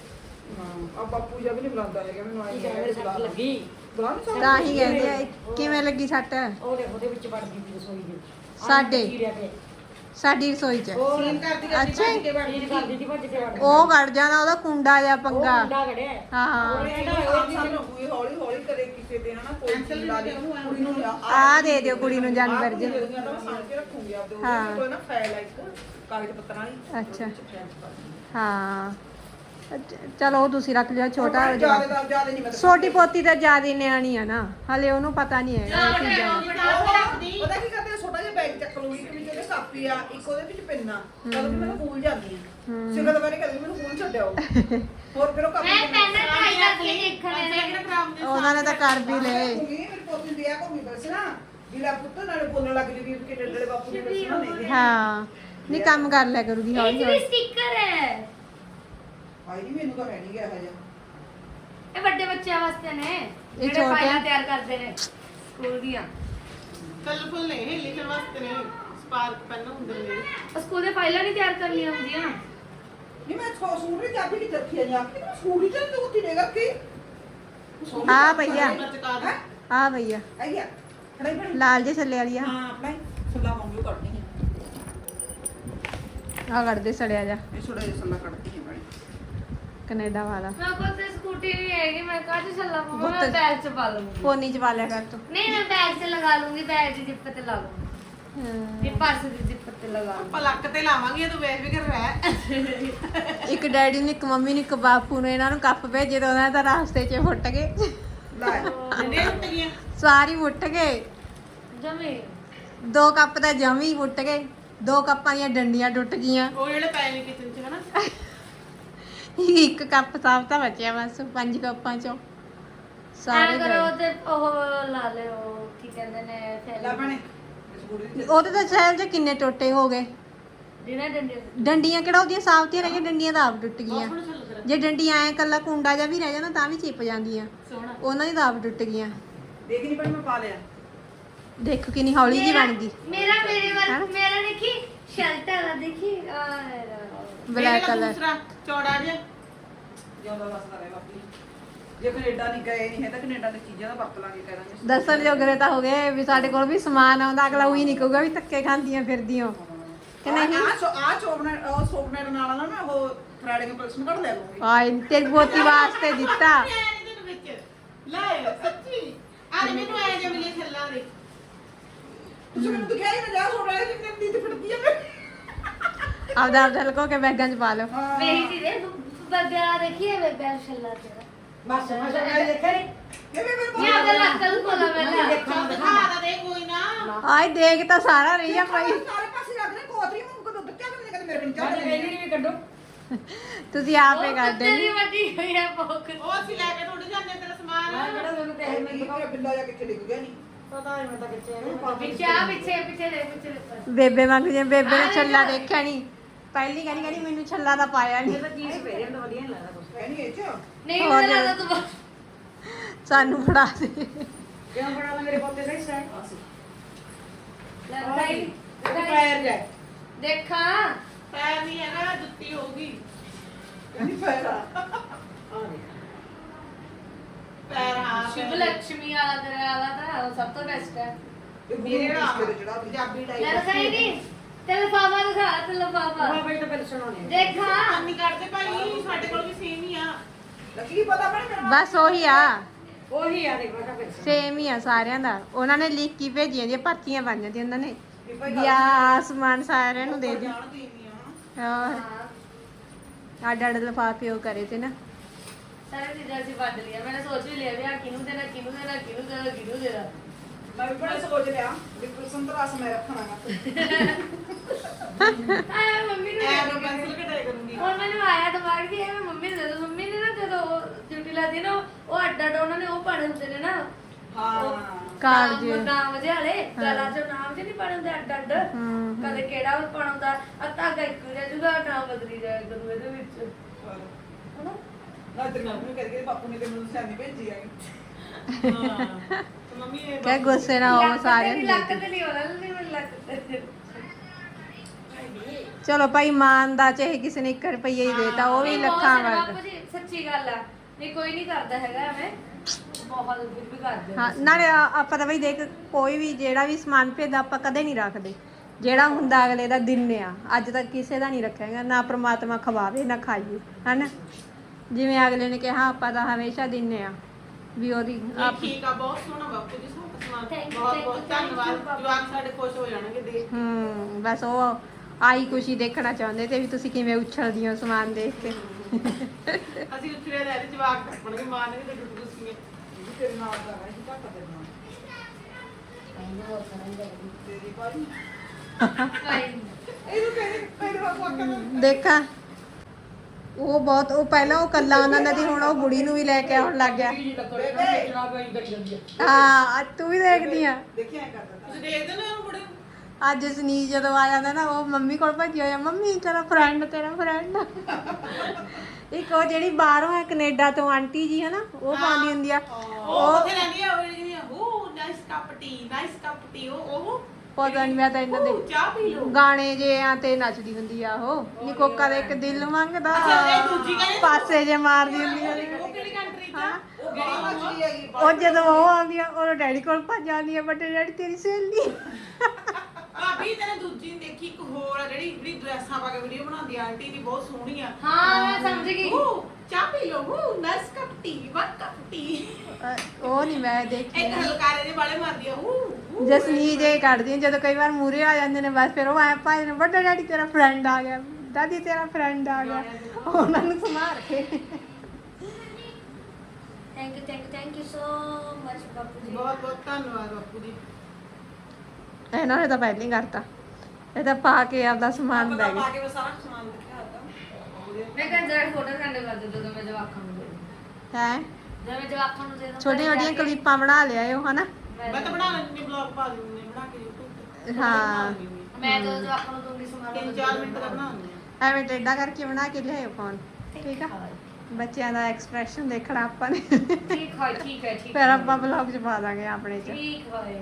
ਹਾਂ ਆ ਬਾਪੂ ਜੀ ਵੀ ਨਹੀਂ ਬੁਲਾਉਂਦਾ ਹੈਗਾ ਮੈਨੂੰ ਆਈ ਮੇਰੇ ਸੱਟ ਲੱਗੀ? ਤਾਂ ਹੀ ਕਹਿੰਦੇ ਆ ਕਿਵੇਂ ਲੱਗੀ ਸੱਟ? ਉਹ ਦੇਖੋ ਵਿੱਚ ਵੜ ਗਈ ਸੀ ਰਸੋਈ ਦੇ ਸਾਡੇ? ਕੀੜਿਆ ਸਾਡੀ ਰਸੋਈ 'ਚ। ਸੀਨ ਕਰਦੀ ਕਰਦੀ ਅੱਛਾ। ਭੱਜ ਕੇ ਵੜ ਇਹ ਗਈ ਕਰਦੀ ਸੀ ਭੱਜ ਕੇ ਵੜ ਗਈ। ਉਹ ਕੱਢ ਜਾਣਾ ਉਹਦਾ ਕੁੰਡਾ ਜਾਂ ਉਹ ਪੰਗਾ। ਮੁੰਡਾ ਖੜਿਆ। ਹਾਂ ਹਾਂ। ਸਾਨੂੰ ਕੋਈ ਹੌਲੀ ਹੌਲੀ ਕਰੇ ਕਿਸੇ ਦੇ ਹਨਾ ਕੋਈ ਚੀਜ਼ ਲਾ ਦੇ। ਕੁੜੀ ਨੂੰ ਆ ਦੇ ਦਿਓ ਕੁੜੀ ਨੂੰ ਜਾਨਵਰ ਜੇ। ਜਿਹੜੀਆਂ ਤਾਂ ਮੈਂ ਸਾਂਭ ਕੇ ਰੱਖੂੰਗੀ ਆਪਦੇ ਹਾਂ। ਉਹਦੇ ਕੋਲ ਨਾ ਫਾਈਲ ਆ ਇੱਕ ਕਾਗਜ਼ ਪੱਤਰਾਂ ਵਾਲੀ। ਅੱਛਾ। ਹਾਂ। ਅੱਛਾ, ਚਲੋ ਉਹ ਤੁਸੀਂ ਰੱਖ ਲਿਓ ਛੋਟਾ ਹੋ ਜ਼ਿਆਦਾ ਦਾ ਜ਼ਿਆਦਾ ਨਹੀਂ ਮਤਲਬ। ਛੋਟੀ ਪੋਤੀ ਤਾਂ ਜ਼ਿਆਦਾ ਨਿਆਣੀ ਆ ਨਾ ਹਲੇ ਉਹਨੂੰ ਪਤਾ ਨਹੀਂ ਹੈਗਾ ਇਹ ਚੀਜ਼ਾਂ ਦਾ। ਪਤਾ ਕੀ ਕਰਦੇ ਆ? ਛੋਟਾ ਜਿਹਾ ਬੈਗ ਚੱਕ ਲੂਗੀ ਇੱਕ ਵਿੱਚ ਉਹਦੇ ਕਾਪੀ ਆ ਇੱਕ ਉਹਦੇ ਵਿੱਚ ਪੈਨ। ਆ ਕਦੋਂ ਵੀ ਮੈਨੂੰ ਭੁੱਲ ਜਾਂਦੀ ਆ। ਸਿਕਰ ਵਾਰੀ ਕਦੇ ਮੈਨੂੰ ਫੋਨ ਛੱਡਿਓ ਹੋਰ ਫਿਰ ਉਹ ਕਾਪੀ ਮੈਂ ਪੈਨ ਟਰਾਈ ਕਰਕੇ ਦੇਖਣ ਨੇ ਉਹਨਾਂ ਨੇ ਤਾਂ ਕਰ ਵੀ ਲਏ। ਮੇਰੀ ਪੋਤੀ ਵਿਆਹ ਕੋਲ ਨਹੀਂ ਦੱਸਣਾ ਵੀ ਲੈ ਪੁੱਤ ਨਾਲੇ ਬੋਲਣ ਲੱਗ ਜੂਗੀ ਕਿ ਡੱਡੇ ਬਾਪੂ ਨੇ ਦੱਸਣਾ ਨਹੀਂ। ਹਾਂ ਨਹੀਂ ਕੰਮ ਕਰ ਲਿਆ ਕਰੂਗੀ ਹੌਲੀ ਹੌਲੀ। ਸਟicker ਹੈ। ਆਈ ਨਹੀਂ ਮੈਨੂੰ ਤਾਂ ਹੈ ਨਹੀਂ ਗਿਆ ਹਜਾ ਇਹ ਵੱਡੇ ਬੱਚਿਆਂ ਵਾਸਤੇ ਨੇ ਜਿਹੜੇ ਛੋਟੇ। ਫਾਈਲਾਂ ਤਿਆਰ ਕਰਦੇ ਨੇ ਸਕੂਲ ਦੀਆਂ। ਕਲਰਫੁਲ ਨੇ ਇਹ ਲਿਖਣ ਵਾਸਤੇ ਨੇ ਸਪਾਰਕ ਪੈਨ ਹੁੰਦੇ ਨੇ। ਉਹ ਸਕੂਲ ਦੇ ਫਾਈਲਾਂ ਨਹੀਂ ਤਿਆਰ ਕਰਨੀਆਂ ਹੁੰਦੀਆਂ। ਨਹੀਂ ਮੈਂ ਸੋ ਸੂਟ ਦੀ ਚਾਬੀ ਕਿੱਥੇ ਰੱਖੀ ਆ ਜਾ ਕੇ? ਮੈਂ ਸੂਟ ਹੀ ਤੇ ਉੱਤੀ ਦੇ ਰੱਖੀ ਆ ਭਈਆ ਚਕਾ ਦੇ ਆ ਭਈਆ। ਆਈਆ ਖੜੇ ਬੜੀ ਲਾਲ ਜੇ ਛੱਲੇ ਵਾਲੀ ਆ। ਹਾਂ ਆਪਣਾ ਹੀ। ਛੱਲਾ ਮੰਗੂ ਕੱਢਣੀ ਹੈ ਆ ਕੱਢਦੇ ਸੜਿਆ ਜਾ। ਇਹ ਛੋੜਾ ਜਿਹਾ ਛੱਲਾ ਕੱਢਦੀ ਹੈ ਕੈਨੇਡਾ ਵਾਲਾ। ਮੇਰੇ ਕੋਲ ਤੇ ਸਕੂਟੀ ਨਹੀਂ ਹੈਗੀ ਮੈਂ ਕਾਹਦੇ ਚੱਲਾ ਪਾਵਾਂ ਮੈਂ ਬੈਗ ਚ ਪਾ ਲੂੰਗੀ ਫੋਨੀ ਚ ਪਾ ਲਿਆ ਕਰ ਤੂੰ। ਨਹੀਂ ਮੈਂ ਬੈਗ ਚ ਲਗਾ ਲੂੰਗੀ ਬੈਗ ਦੀ ਜਿੱਪ ਤੇ ਲਾ ਲੂੰਗੀ ਇਹ ਪਰਸ ਦੀ ਜਿੱਪ ਤੇ ਲਗਾ ਲੂੰਗੀ ਪਲੱਕ ਤੇ ਲਾਵਾਂਗੇ ਤੂੰ ਵੇਖ ਵੀ ਕਰ ਰਹਿ। ਇੱਕ ਡੈਡੀ ਨੂੰ ਇੱਕ ਮੰਮੀ ਨੂੰ ਇੱਕ ਬਾਪੂ ਨੂੰ ਇਹਨਾਂ ਨੂੰ ਕੱਪ ਭੇਜੇ ਤਾਂ ਉਹਨਾਂ ਦਾ ਰਾਸਤੇ 'ਚ ਫੁੱਟ ਗਏ। ਲੈ ਜਿੰਨੇ ਉੱਟ ਗਈਆਂ। ਸਾਰੀ ਫੁੱਟ ਗਏ। ਜਮੇ। ਦੋ ਕੱਪ ਤਾਂ ਜਮੀ ਹੀ ਫੁੱਟ ਗਏ। ਦੋ ਕੱਪਾਂ ਦੀਆਂ ਡੰਡੀਆਂ ਟੁੱਟ ਗਈਆਂ। ਉਹ ਜਿਹੜੇ ਨੇ ਕਿਚਨ ਚ ਹਨਾ? ਇੱਕ ਕੱਪ ਸਾਫ਼ ਤਾਂ ਬਚਿਆ ਬਸ ਪੰਜ ਕੱਪਾਂ ਚੋਂ। ਸਾਰੇ ਕਰੋ ਗਏ। ਤੇ ਉਹ ਲਾ ਲਿਓ ਕੀ ਕਹਿੰਦੇ ਨੇ ਲੈ ਸਕੂਟਰੀ ਦੀ। ਉਹਦੇ ਤਾਂ ਸਹਿਲ 'ਚ ਕਿੰਨੇ ਟੋਟੇ ਹੋ ਗਏ। ਜਿਹਨਾਂ ਡੰਡੇ ਡੰਡੀਆਂ ਕਿਹੜਾ ਉਹਦੀਆਂ ਸਾਫ਼ ਤੀਆਂ ਰਹੀਆਂ ਡੰਡੀਆਂ ਤਾਂ ਆਪ ਟੁੱਟ ਗਈਆਂ। ਜੇ ਡੰਡੀਆਂ ਐ ਕੱਲਾ ਕੁੰਡਾ ਜਾਂ ਵੀ ਰਹਿ ਜਾਂਦਾ ਤਾਂ ਵੀ ਚਿਪ ਜਾਂਦੀਆਂ। ਉਹਨਾਂ ਦੀ ਤਾਂ ਆਪ ਟੁੱਟ ਗਈਆਂ। ਦੇਖ ਨਹੀਂ ਬਣੀ ਮੈਂ ਪਾ ਲਿਆ। ਦੇਖੋ ਕਿੰਨੀ ਹੌਲੀ ਜੀ ਬਣ ਗਈ। ਮੇਰਾ ਮੇਰੇ? ਵੱਲ ਮੇਰਾ ਦੇਖੀ ਸ਼ਰਟ ਵਾਲਾ ਦੇਖੀ ਆ ਬਲੈਕ ਕਲਰ ਦੂਸਰਾ ਚੌੜਾ ਜਿਹਾ। ਜਿਉਂਦਾ ਵਸਦਾ ਰਹੇ ਬਾਕੀ। ਜੇ ਕੈਨੇਡਾ ਨਹੀਂ ਗਏ ਨਹੀਂ ਹੈ ਤਾਂ ਕੈਨੇਡਾ ਦੀ ਚੀਜ਼ਾਂ ਦਾ ਵਰਤ ਲਾਂਗੇ ਕਰਾਂਗੇ ਦੱਸਣ ਜੋਗਰੇ ਤਾਂ ਹੋ ਗਏ ਵੀ ਸਾਡੇ ਕੋਲ ਵੀ ਸਮਾਨ ਆਉਂਦਾ ਅਗਲਾ ਉਹੀ ਨਹੀਂ ਕਹੂਗਾ ਵੀ ਧੱਕੇ ਖਾਂਦੀਆਂ ਫਿਰਦੀਆਂ ਕਿ ਨਹੀਂ? ਆ ਸੋ ਆ ਚੋਬਨੇ ਉਹ ਸੋਬਨੇ ਨਾਲ ਨਾ ਮੈਂ ਉਹ ਥਰੈਡਿੰਗ ਪਲਸਨ ਕੱਢ ਲੈ ਲੂੰਗੀ ਆਏ ਤੇਰੀ ਬੋਤੀ ਵਾਸਤੇ ਦਿੱਤਾ। ਲੈ ਸੱਚੀ। ਆ ਮੈਨੂੰ ਆਇਆ ਜੇ ਮਿਲੇ ਛੱਲਾ ਦੇ ਤੁਸੀਂ ਮੈਨੂੰ ਦਿਖਾਈ ਨਾ ਜਾ ਸੋਬਨੇ ਦੀ ਕਿੰਨੀ ਤੇ ਫਿਰਦੀ ਆ ਮੈਂ। ਆਪਦਾ ਆਪਦਾ ਲਕੋ ਕੇ ਬੈਗਾਂ 'ਚ ਪਾ ਲਓ। ਮੇਰੀ ਜੀ ਦੇ ਬੱਬਿਆ ਦੇਖੀਏ ਬੱਬਿਆ ਛੱਲਾ ਤੇਰਾ ਬਸ ਬਸ ਮੈਂ ਦੇਖਿਆ ਨਹੀਂ ਇਹ ਵੀ ਮੇਰੇ ਇਹ ਆਪਦਾ ਲੱਕਲ ਕੋਲਾ ਪਹਿਲਾਂ। ਦਿਖਾ ਦਾ ਦੇ ਕੋਈ ਨਾ। ਆਏ ਦੇਖ ਤਾਂ ਸਾਰਾ ਰਹੀ ਆ ਭਾਈ। ਸਾਰੇ ਪਾਸੇ ਰੱਖ ਦੇ ਕੋਤਰੀ ਨੂੰ ਕਦੋਂ ਦੱਕਿਆ ਕਿ ਕਦੇ ਮੇਰੇ ਕੋਲ ਚਾਹ ਨਹੀਂ ਵੀ ਕੱਢੋ। ਤੁਸੀਂ ਆਪੇ ਕਰ ਤੇਰੀ ਵੱਡੀ ਹੋਈ ਹੈ ਪੋਕ ਉਹ ਅਸੀਂ ਲੈ ਕੇ ਥੋੜੇ ਜਾਂਦੇ ਤੇਰਾ ਸਮਾਨ। ਕਿਹੜਾ ਮੈਨੂੰ ਪੈਸੇ ਮੈਂ ਦਿਖਾ ਬਿੱਲਾ ਜਾ ਕਿੱਥੇ ਡਿੱਗ ਗਿਆ ਨਹੀਂ ਪਤਾ ਨਹੀਂ ਮੈਂ ਤਾਂ ਕਿੱਥੇ ਪਿੱਛੇ ਆ ਪਿੱਛੇ ਪਿੱਛੇ ਦੇ ਪਿੱਛੇ ਦੇ ਬੇਬੇ ਵਾਂਗ ਜੇ ਬੇਬੇ ਨੇ ਛੱਲਾ ਦੇਖਿਆ ਨਹੀਂ ਪਹਿਲੀ ਕਹਿੰਦੀ ਕਹਿੰਦੀ ਮੈਨੂੰ ਛੱਲਾ ਤਾਂ ਪਾਇਆ ਨਹੀਂ ਹੈ ਨਹੀਂ ਇਹ ਚ? ਨਹੀਂ ਹੋਰ ਮੈਨੂੰ ਲੱਗਦਾ ਤੂੰ ਬਸ। ਸਾਨੂੰ ਫੜਾ ਦੇ। ਕਿਉਂ ਬਣਾ ਮੇਰੇ ਪੋਤੇ ਸਹੀ ਸਹੀ ਲੈ ਦਿਖਾਈ ਪੈਰ ਜਾ। ਦੇਖਾਂ। ਪੈਰ ਨਹੀਂ ਹੈਗਾ ਜੁੱਤੀ ਹੋਊਗੀ। ਕਹਿੰਦੀ ਪੈਰ ਆ। ਪੈਰ ਹਾਂ ਸ਼ਿਵ ਲక్ష్ਮੀ ਵਾਲਾ ਤੇਰਾ ਵਾਲਾ ਤਾਂ ਉਹ ਸਭ ਤੋਂ ਬੈਸਟ ਹੈ। ਮੇਰੇ ਨਾਲ ਜਿਹੜਾ ਪੰਜਾਬੀ ਟਾਈਪ ਲੈ ਦਿਖਾਈ ਨਹੀਂ ਤੇ ਲਫਾਫਾ ਦਿਖਾ ਤੇ ਲਫਾਫਾ। ਬਈ ਤਾਂ ਪਹਿਲੇ ਸੁਣਾਉਣੀ ਦੇਖਾਂ ਨਹੀਂ ਕਰਦੇ ਭਾਈ ਸਾਡੇ ਕੋਲ ਵੀ ਸੇਮ ਹੀ ਆ। ਲੱਗੀ ਪਤਾ ਬਣ ਕਰ ਬਸ ਉਹੀ ਆ। ਉਹੀ ਆ ਦੇਖ ਬੇਟਾ ਪੈਸੇ ਸੇਮ ਹੀ ਆ ਸਾਰਿਆਂ ਦਾ। ਉਹਨਾਂ ਨੇ ਲਿਖ ਕੇ ਭੇਜੀਆਂ ਦੀਆਂ ਪਰਚੀਆਂ ਪਾਈਆਂ ਦੀਆਂ ਉਹਨਾਂ ਨੇ। ਸਾਰਿਆਂ ਨੂੰ ਦੇ ਦੇ। ਅੱਡ ਅੱਡ ਲਫਾਫੇ ਉਹ ਕਰੇ ਤੇ ਨਾ। ਸਾਰੇ ਚੀਜ਼ਾਂ ਅਸੀਂ ਵੰਡ ਲਿਆ ਮੈंने ਸੋਚ ਵੀ ਲਿਆ ਵੀ ਆ ਕਿਹਨੂੰ ਦੇਣਾ ਕਿਹਨੂੰ ਦੇਣਾ ਕਿਹਨੂੰ ਦੇਣਾ ਕਿਹਨੂੰ ਦੇਣਾ। ਮੈਂ ਵੀ ਬੜਾ ਸੋਚ ਲਿਆ ਵੀ ਸੰਤਰਾ ਸਮੇਂ ਰੱਖਣਾ ਆ ਮੰਮੀ ਨੂੰ ਐ ਦੇ ਮੈਂ ਦੂੰਗੀ। ਪੈਨਸਲ ਕਢਾਈ ਕਰੂੰਗੀ। ਹੁਣ ਮੈਨੂੰ ਆਇਆ ਦਿਮਾਗ ਵੀ ਐਵੇਂ ਮੰਮੀ ਨੂੰ ਦੇ ਦੋ। ਮੰਮੀ ਨੇ ਨਾ ਜਦੋਂ ਡਿਊਟੀ ਲਾਦੀ ਨਾ ਉਹ ਅੱਡ ਅੱਡ ਉਹਨਾਂ ਨੇ ਉਹ ਪਾਣੇ ਹੁੰਦੇ ਨੇ ਨਾ। ਹਾਂ। ਕਾਰਡ ਜਿਹੇ। ਨਾਮ ਜਿਹੇ ਵਾਲੇ ਗਲਾ ਚ ਨਾਮ ਜਿਹੇ ਨਹੀਂ ਪਾਣੇ ਹੁੰਦੇ ਅੱਡ ਅੱਡ। ਹੂੰ, ਕਦੇ ਕਿਹੜਾ ਉਹ ਪਾਣਾ ਹੁੰਦਾ? ਆ ਧਾਗਾ ਇੱਕ ਰਹਿ ਜੂਗਾ ਨਾਮ ਬਦਲੀ ਜਾਇਆ ਕਰੂ ਇਹਦੇ ਵਿੱਚ। ਹਨਾ? ਨਾ ਤੇ ਮੰਮੀ ਕਹਿੰਦੀ ਕਿ ਬਾਪੂ ਨੇ ਤੇ ਮੈਨੂੰ ਸਿਆਣੀ ਭੇਜੀ ਆ। ਹਾਂ। ਤੇ ਮੰਮੀ ਨੇ ਕਹਿ ਗੁੱਸੇ ਨਾ ਹੋ ਲੱਕ ਤੇ ਸਾਰਿਆਂ ਨਹੀਂ, ਨੂੰ ਲੱਕ ਦੇ ਤੇ ਨਹੀਂ ਹੋਣਾ ਮੈਨੂੰ ਲੱਕ ਤੇ। ਦੇ। ਚਲੋ ਭਾਈ ਮਾਨ ਦਾ ਚਾਹੇ ਕਿਸੇ ਨੇ 1 ਰੁਪਈਆ ਹੀ ਦੇਤਾ ਉਹ ਵੀ ਲੱਖਾਂ ਸਾਰੇ ਵਰਗ ਬਾਪੂ ਜੀ ਸੱਚੀ ਗੱਲ ਆ। ਨਹੀਂ ਕੋਈ ਨਹੀਂ ਕਰਦਾ ਹੈਗਾ ਐਵੇਂ। ਬਹੁਤ ਫਿਰ ਵੀ ਕਰਦੇ ਹਾਂ ਨਾਲੇ ਆਪਾਂ ਤਾਂ ਬਈ ਦੇਖ ਕੋਈ ਵੀ ਜਿਹੜਾ ਵੀ ਸਮਾਨ ਭੇਜਦਾ ਆਪਾਂ ਕਦੇ ਨਹੀਂ ਰੱਖਦੇ। ਜਿਹੜਾ ਹੁੰਦਾ ਅਗਲੇ ਦਾ ਦਿਨ ਆ ਅੱਜ ਤੱਕ ਕਿਸੇ ਦਾ ਨਹੀਂ ਰੱਖਿਆਗਾ ਨਾ ਪ੍ਰਮਾਤਮਾ ਖਵਾਵੇ ਨਾ ਖਾਈਏ ਹਨਾ? ਜਿਵੇਂ ਅਗਲੇ ਨੇ ਕਿਹਾ ਆਪਾਂ ਤਾਂ ਹਮੇਸ਼ਾ ਦਿੰਨੇ ਆ ਵੀ ਉਹਦੀ ਆਪ ਠੀਕ ਆ ਬਹੁਤ ਸੋਹਣਾ ਬਾਪੂ ਜੀ ਸੋਹਣਾ ਸਮਾਨ। Thank you, ਬਹੁਤ thank you, ਬਹੁਤ thank you, ਧੰਨਵਾਦ। ਬਾਪੂ। ਜਵਾਕ ਸਾਡੇ ਖੁਸ਼ ਹੋ ਜਾਣਗੇ ਦੇਖ ਕੇ। ਹੂੰ ਬਸ ਉਹ ਆਈ ਖੁਸ਼ੀ ਦੇਖਣਾ ਚਾਹੁੰਦੇ ਤੇ ਵੀ ਤੁਸੀਂ ਕਿਵੇਂ ਉਛਲਦੀਆਂ ਹੋ ਸਮਾਨ ਦੇਖ ਕੇ। ਅਸੀਂ ਉੱਥੇ ਰਹਿ ਜਵਾਕ ਟੱਪਣਗੇ ਮਾਰਨਗੇ ਤੇ ਡੁੱਟ ਗੁੱਸੀਆਂ ਤੇਰੇ ਨਾਲ ਦਾ ਹੈ ਕੀ ਘੱਟ ਤੇਰੇ ਨਾਲ। ਤੇਰੀ ਭਾਈ। ਇਹਨੂੰ ਕਹਿੰਦੇ ਮੇਰੇ ਵਾਂਗ ਵਾਕਾਂ ਦੇਖਾਂ। ਉਹ ਬਹੁਤ ਉਹ ਪਹਿਲਾਂ ਉਹ ਕੱਲਾ ਉਹਨਾਂ ਦਾ ਹੁਣ ਉਹ ਬੁੜੀ ਨੂੰ ਵੀ ਲੈ ਕੇ ਆਉਣ ਲੱਗ ਗਿਆ। ਹਾਂ ਤੂੰ ਵੀ ਦੇਖਦੀ ਆ। ਅੱਜ ਸਨੀਜ ਜਦੋਂ ਆ ਜਾਂਦਾ ਨਾ ਉਹ ਮੰਮੀ ਕੋਲ ਭੱਜੀ ਹੋਇਆ ਮੰਮੀ ਤੇਰਾ ਫਰੈਂਡ ਤੇਰਾ ਫਰੈਂਡ ਇੱਕ ਉਹ ਜਿਹੜੀ ਬਾਹਰੋਂ ਹੈ ਕੈਨੇਡਾ ਤੋਂ ਆਂਟੀ ਜੀ ਹੈ ਨਾ ਉਹ ਪਾਉਂਦੀ ਹੁੰਦੀ ਆ। ਉਹ ਉੱਥੇ ਰਹਿੰਦੀ ਆ ਉਹ ਜਿਹੜੀ ਉਹ nice cup tea nice cup tea ਉਹ ਉਹ ਪਤਾ ਨਹੀਂ ਮੈਂ ਤਾਂ ਇਹਨਾਂ ਦੇ ਚਾਹ ਪੀ ਲਓ। ਗਾਣੇ ਜੇ ਆ ਤੇ ਨੱਚਦੀ ਹੁੰਦੀ ਆ ਉਹ। ਨੀ ਕੋਕਾ ਦਾ ਇੱਕ ਦਿਲ ਮੰਗਦਾ। ਪਾਸੇ ਜੇ ਮਾਰਦੀ ਹੁੰਦੀ ਆ। ਉਹ ਜਦੋਂ ਉਹ ਆਉਂਦੀ ਆ ਉਹ ਡੈਡੀ ਕੋਲ ਭੱਜ ਜਾਂਦੀ ਆ ਬਟੇ ਡੈਡੀ ਤੇਰੀ ਸਹੇਲੀ ਭਾਬੀ ਤੇਰੇ ਦੂਜੀ ਨੂੰ ਦੇਖੀ ਇੱਕ ਹੋਰ ਆ ਜਿਹੜੀ ਜਿਹੜੀ ਡਰੈਸਾਂ ਪਾ ਕੇ ਵੀਡੀਓ ਬਣਾਉਂਦੀ ਆ ਆਂਟੀ ਦੀ ਬਹੁਤ ਸੋਹਣੀ ਆ। ਹਾਂ ਮੈਂ ਸਮਝ ਗਈ। ਉਹ ਚਾਹ ਪੀ ਲਓ ਉਹ ਨਸ ਕੱਪ ਟੀ ਵਕ ਕੱਪ ਟੀ ਅਹ ਉਹ ਨਹੀਂ ਮੈਂ ਦੇਖੀ ਇੱਕ ਹਲਕਾਰੇ ਦੇ ਵਾਲੇ ਮਾਰਦੀ ਆ ਉਹ ਜਸਨੀ ਜੇ ਕੱਢਦੀ ਜਦੋਂ ਕਈ ਵਾਰ ਮੂਰੇ ਆ ਜਾਂਦੇ ਨੇ ਬਸ ਫਿਰ ਉਹ ਐ ਭਾਈ ਨੇ ਵੱਡਾ ਡੈਡੀ ਤੇਰਾ ਫਰੈਂਡ ਆ ਗਿਆ ਦਾਦੀ ਤੇਰਾ ਫਰੈਂਡ ਆ ਗਿਆ। ਉਹਨਾਂ ਨੂੰ ਸੰਭਾਲ ਕੇ। Thank you thank you thank you so much ਬਾਪੂ ਜੀ। ਬਹੁਤ ਬਹੁਤ ਧੰਨਵਾਦ ਬਾਪੂ ਜੀ। ਇਹਨਾਂ ਨੇ ਤਾਂ ਪਹਿਲਾਂ ਹੀ ਕਰਤਾ। ਇਹ ਤਾਂ ਪਾ ਕੇ ਆਪਦਾ ਸਮਾਨ ਆਪਾਂ ਲੈ ਤਾਂ ਗਏ। ਪਾ ਕੇ ਸਾਰਾ ਸਮਾਨ ਮੈਂ ਕਹਿੰਦਾ ਜਰਾ ਫੋਟੋ ਕੰਡੇ ਵੱਜ ਜਦੋਂ ਮੈਂ ਜਵਾਕਾਂ ਨੂੰ ਦੇ ਦੂੰ ਹੈ? ਜਦੋਂ ਮੈਂ ਜਵਾਕਾਂ ਨੂੰ ਦੇ ਦੂੰ ਛੋਟੀਆਂ ਛੋਟੀਆਂ ਕਲਿੱਪਾਂ ਬਣਾ ਲਿਆਇਓ ਹਨਾ? ਮੈਂ ਤਾਂ ਬਣਾ ਲੈਂਦੀ ਬਲੌਗ ਪਾ ਦਿੰਦੀ ਬਣਾ ਕੇ YouTube ਤੇ। ਹਾਂ। ਮੈਂ ਜਦੋਂ ਜਵਾਕਾਂ ਨੂੰ ਦੂੰਗੀ ਤਿੰਨ ਚਾਰ ਮਿੰਟ ਦਾ ਬਣਾਉਂਦੀ ਐਵੇਂ ਟੇਡਾ ਕਰਕੇ ਬਣਾ ਕੇ ਲਿਆਇਓ ਫੋਨ ਠੀਕ ਆ? ਬੱਚਿਆਂ ਦਾ ਐਕਸਪ੍ਰੈਸ਼ਨ ਦੇਖਣਾ ਆਪਾਂ ਨੇ। ਠੀਕ ਹੈ ਠੀਕ ਹੈ ਠੀਕ ਫਿਰ ਆਪਾਂ ਬਲੌਗ ਚ ਪਾ ਦਾਂਗੇ ਆਪਣੇ ਚ। ਠੀਕ ਹੈ।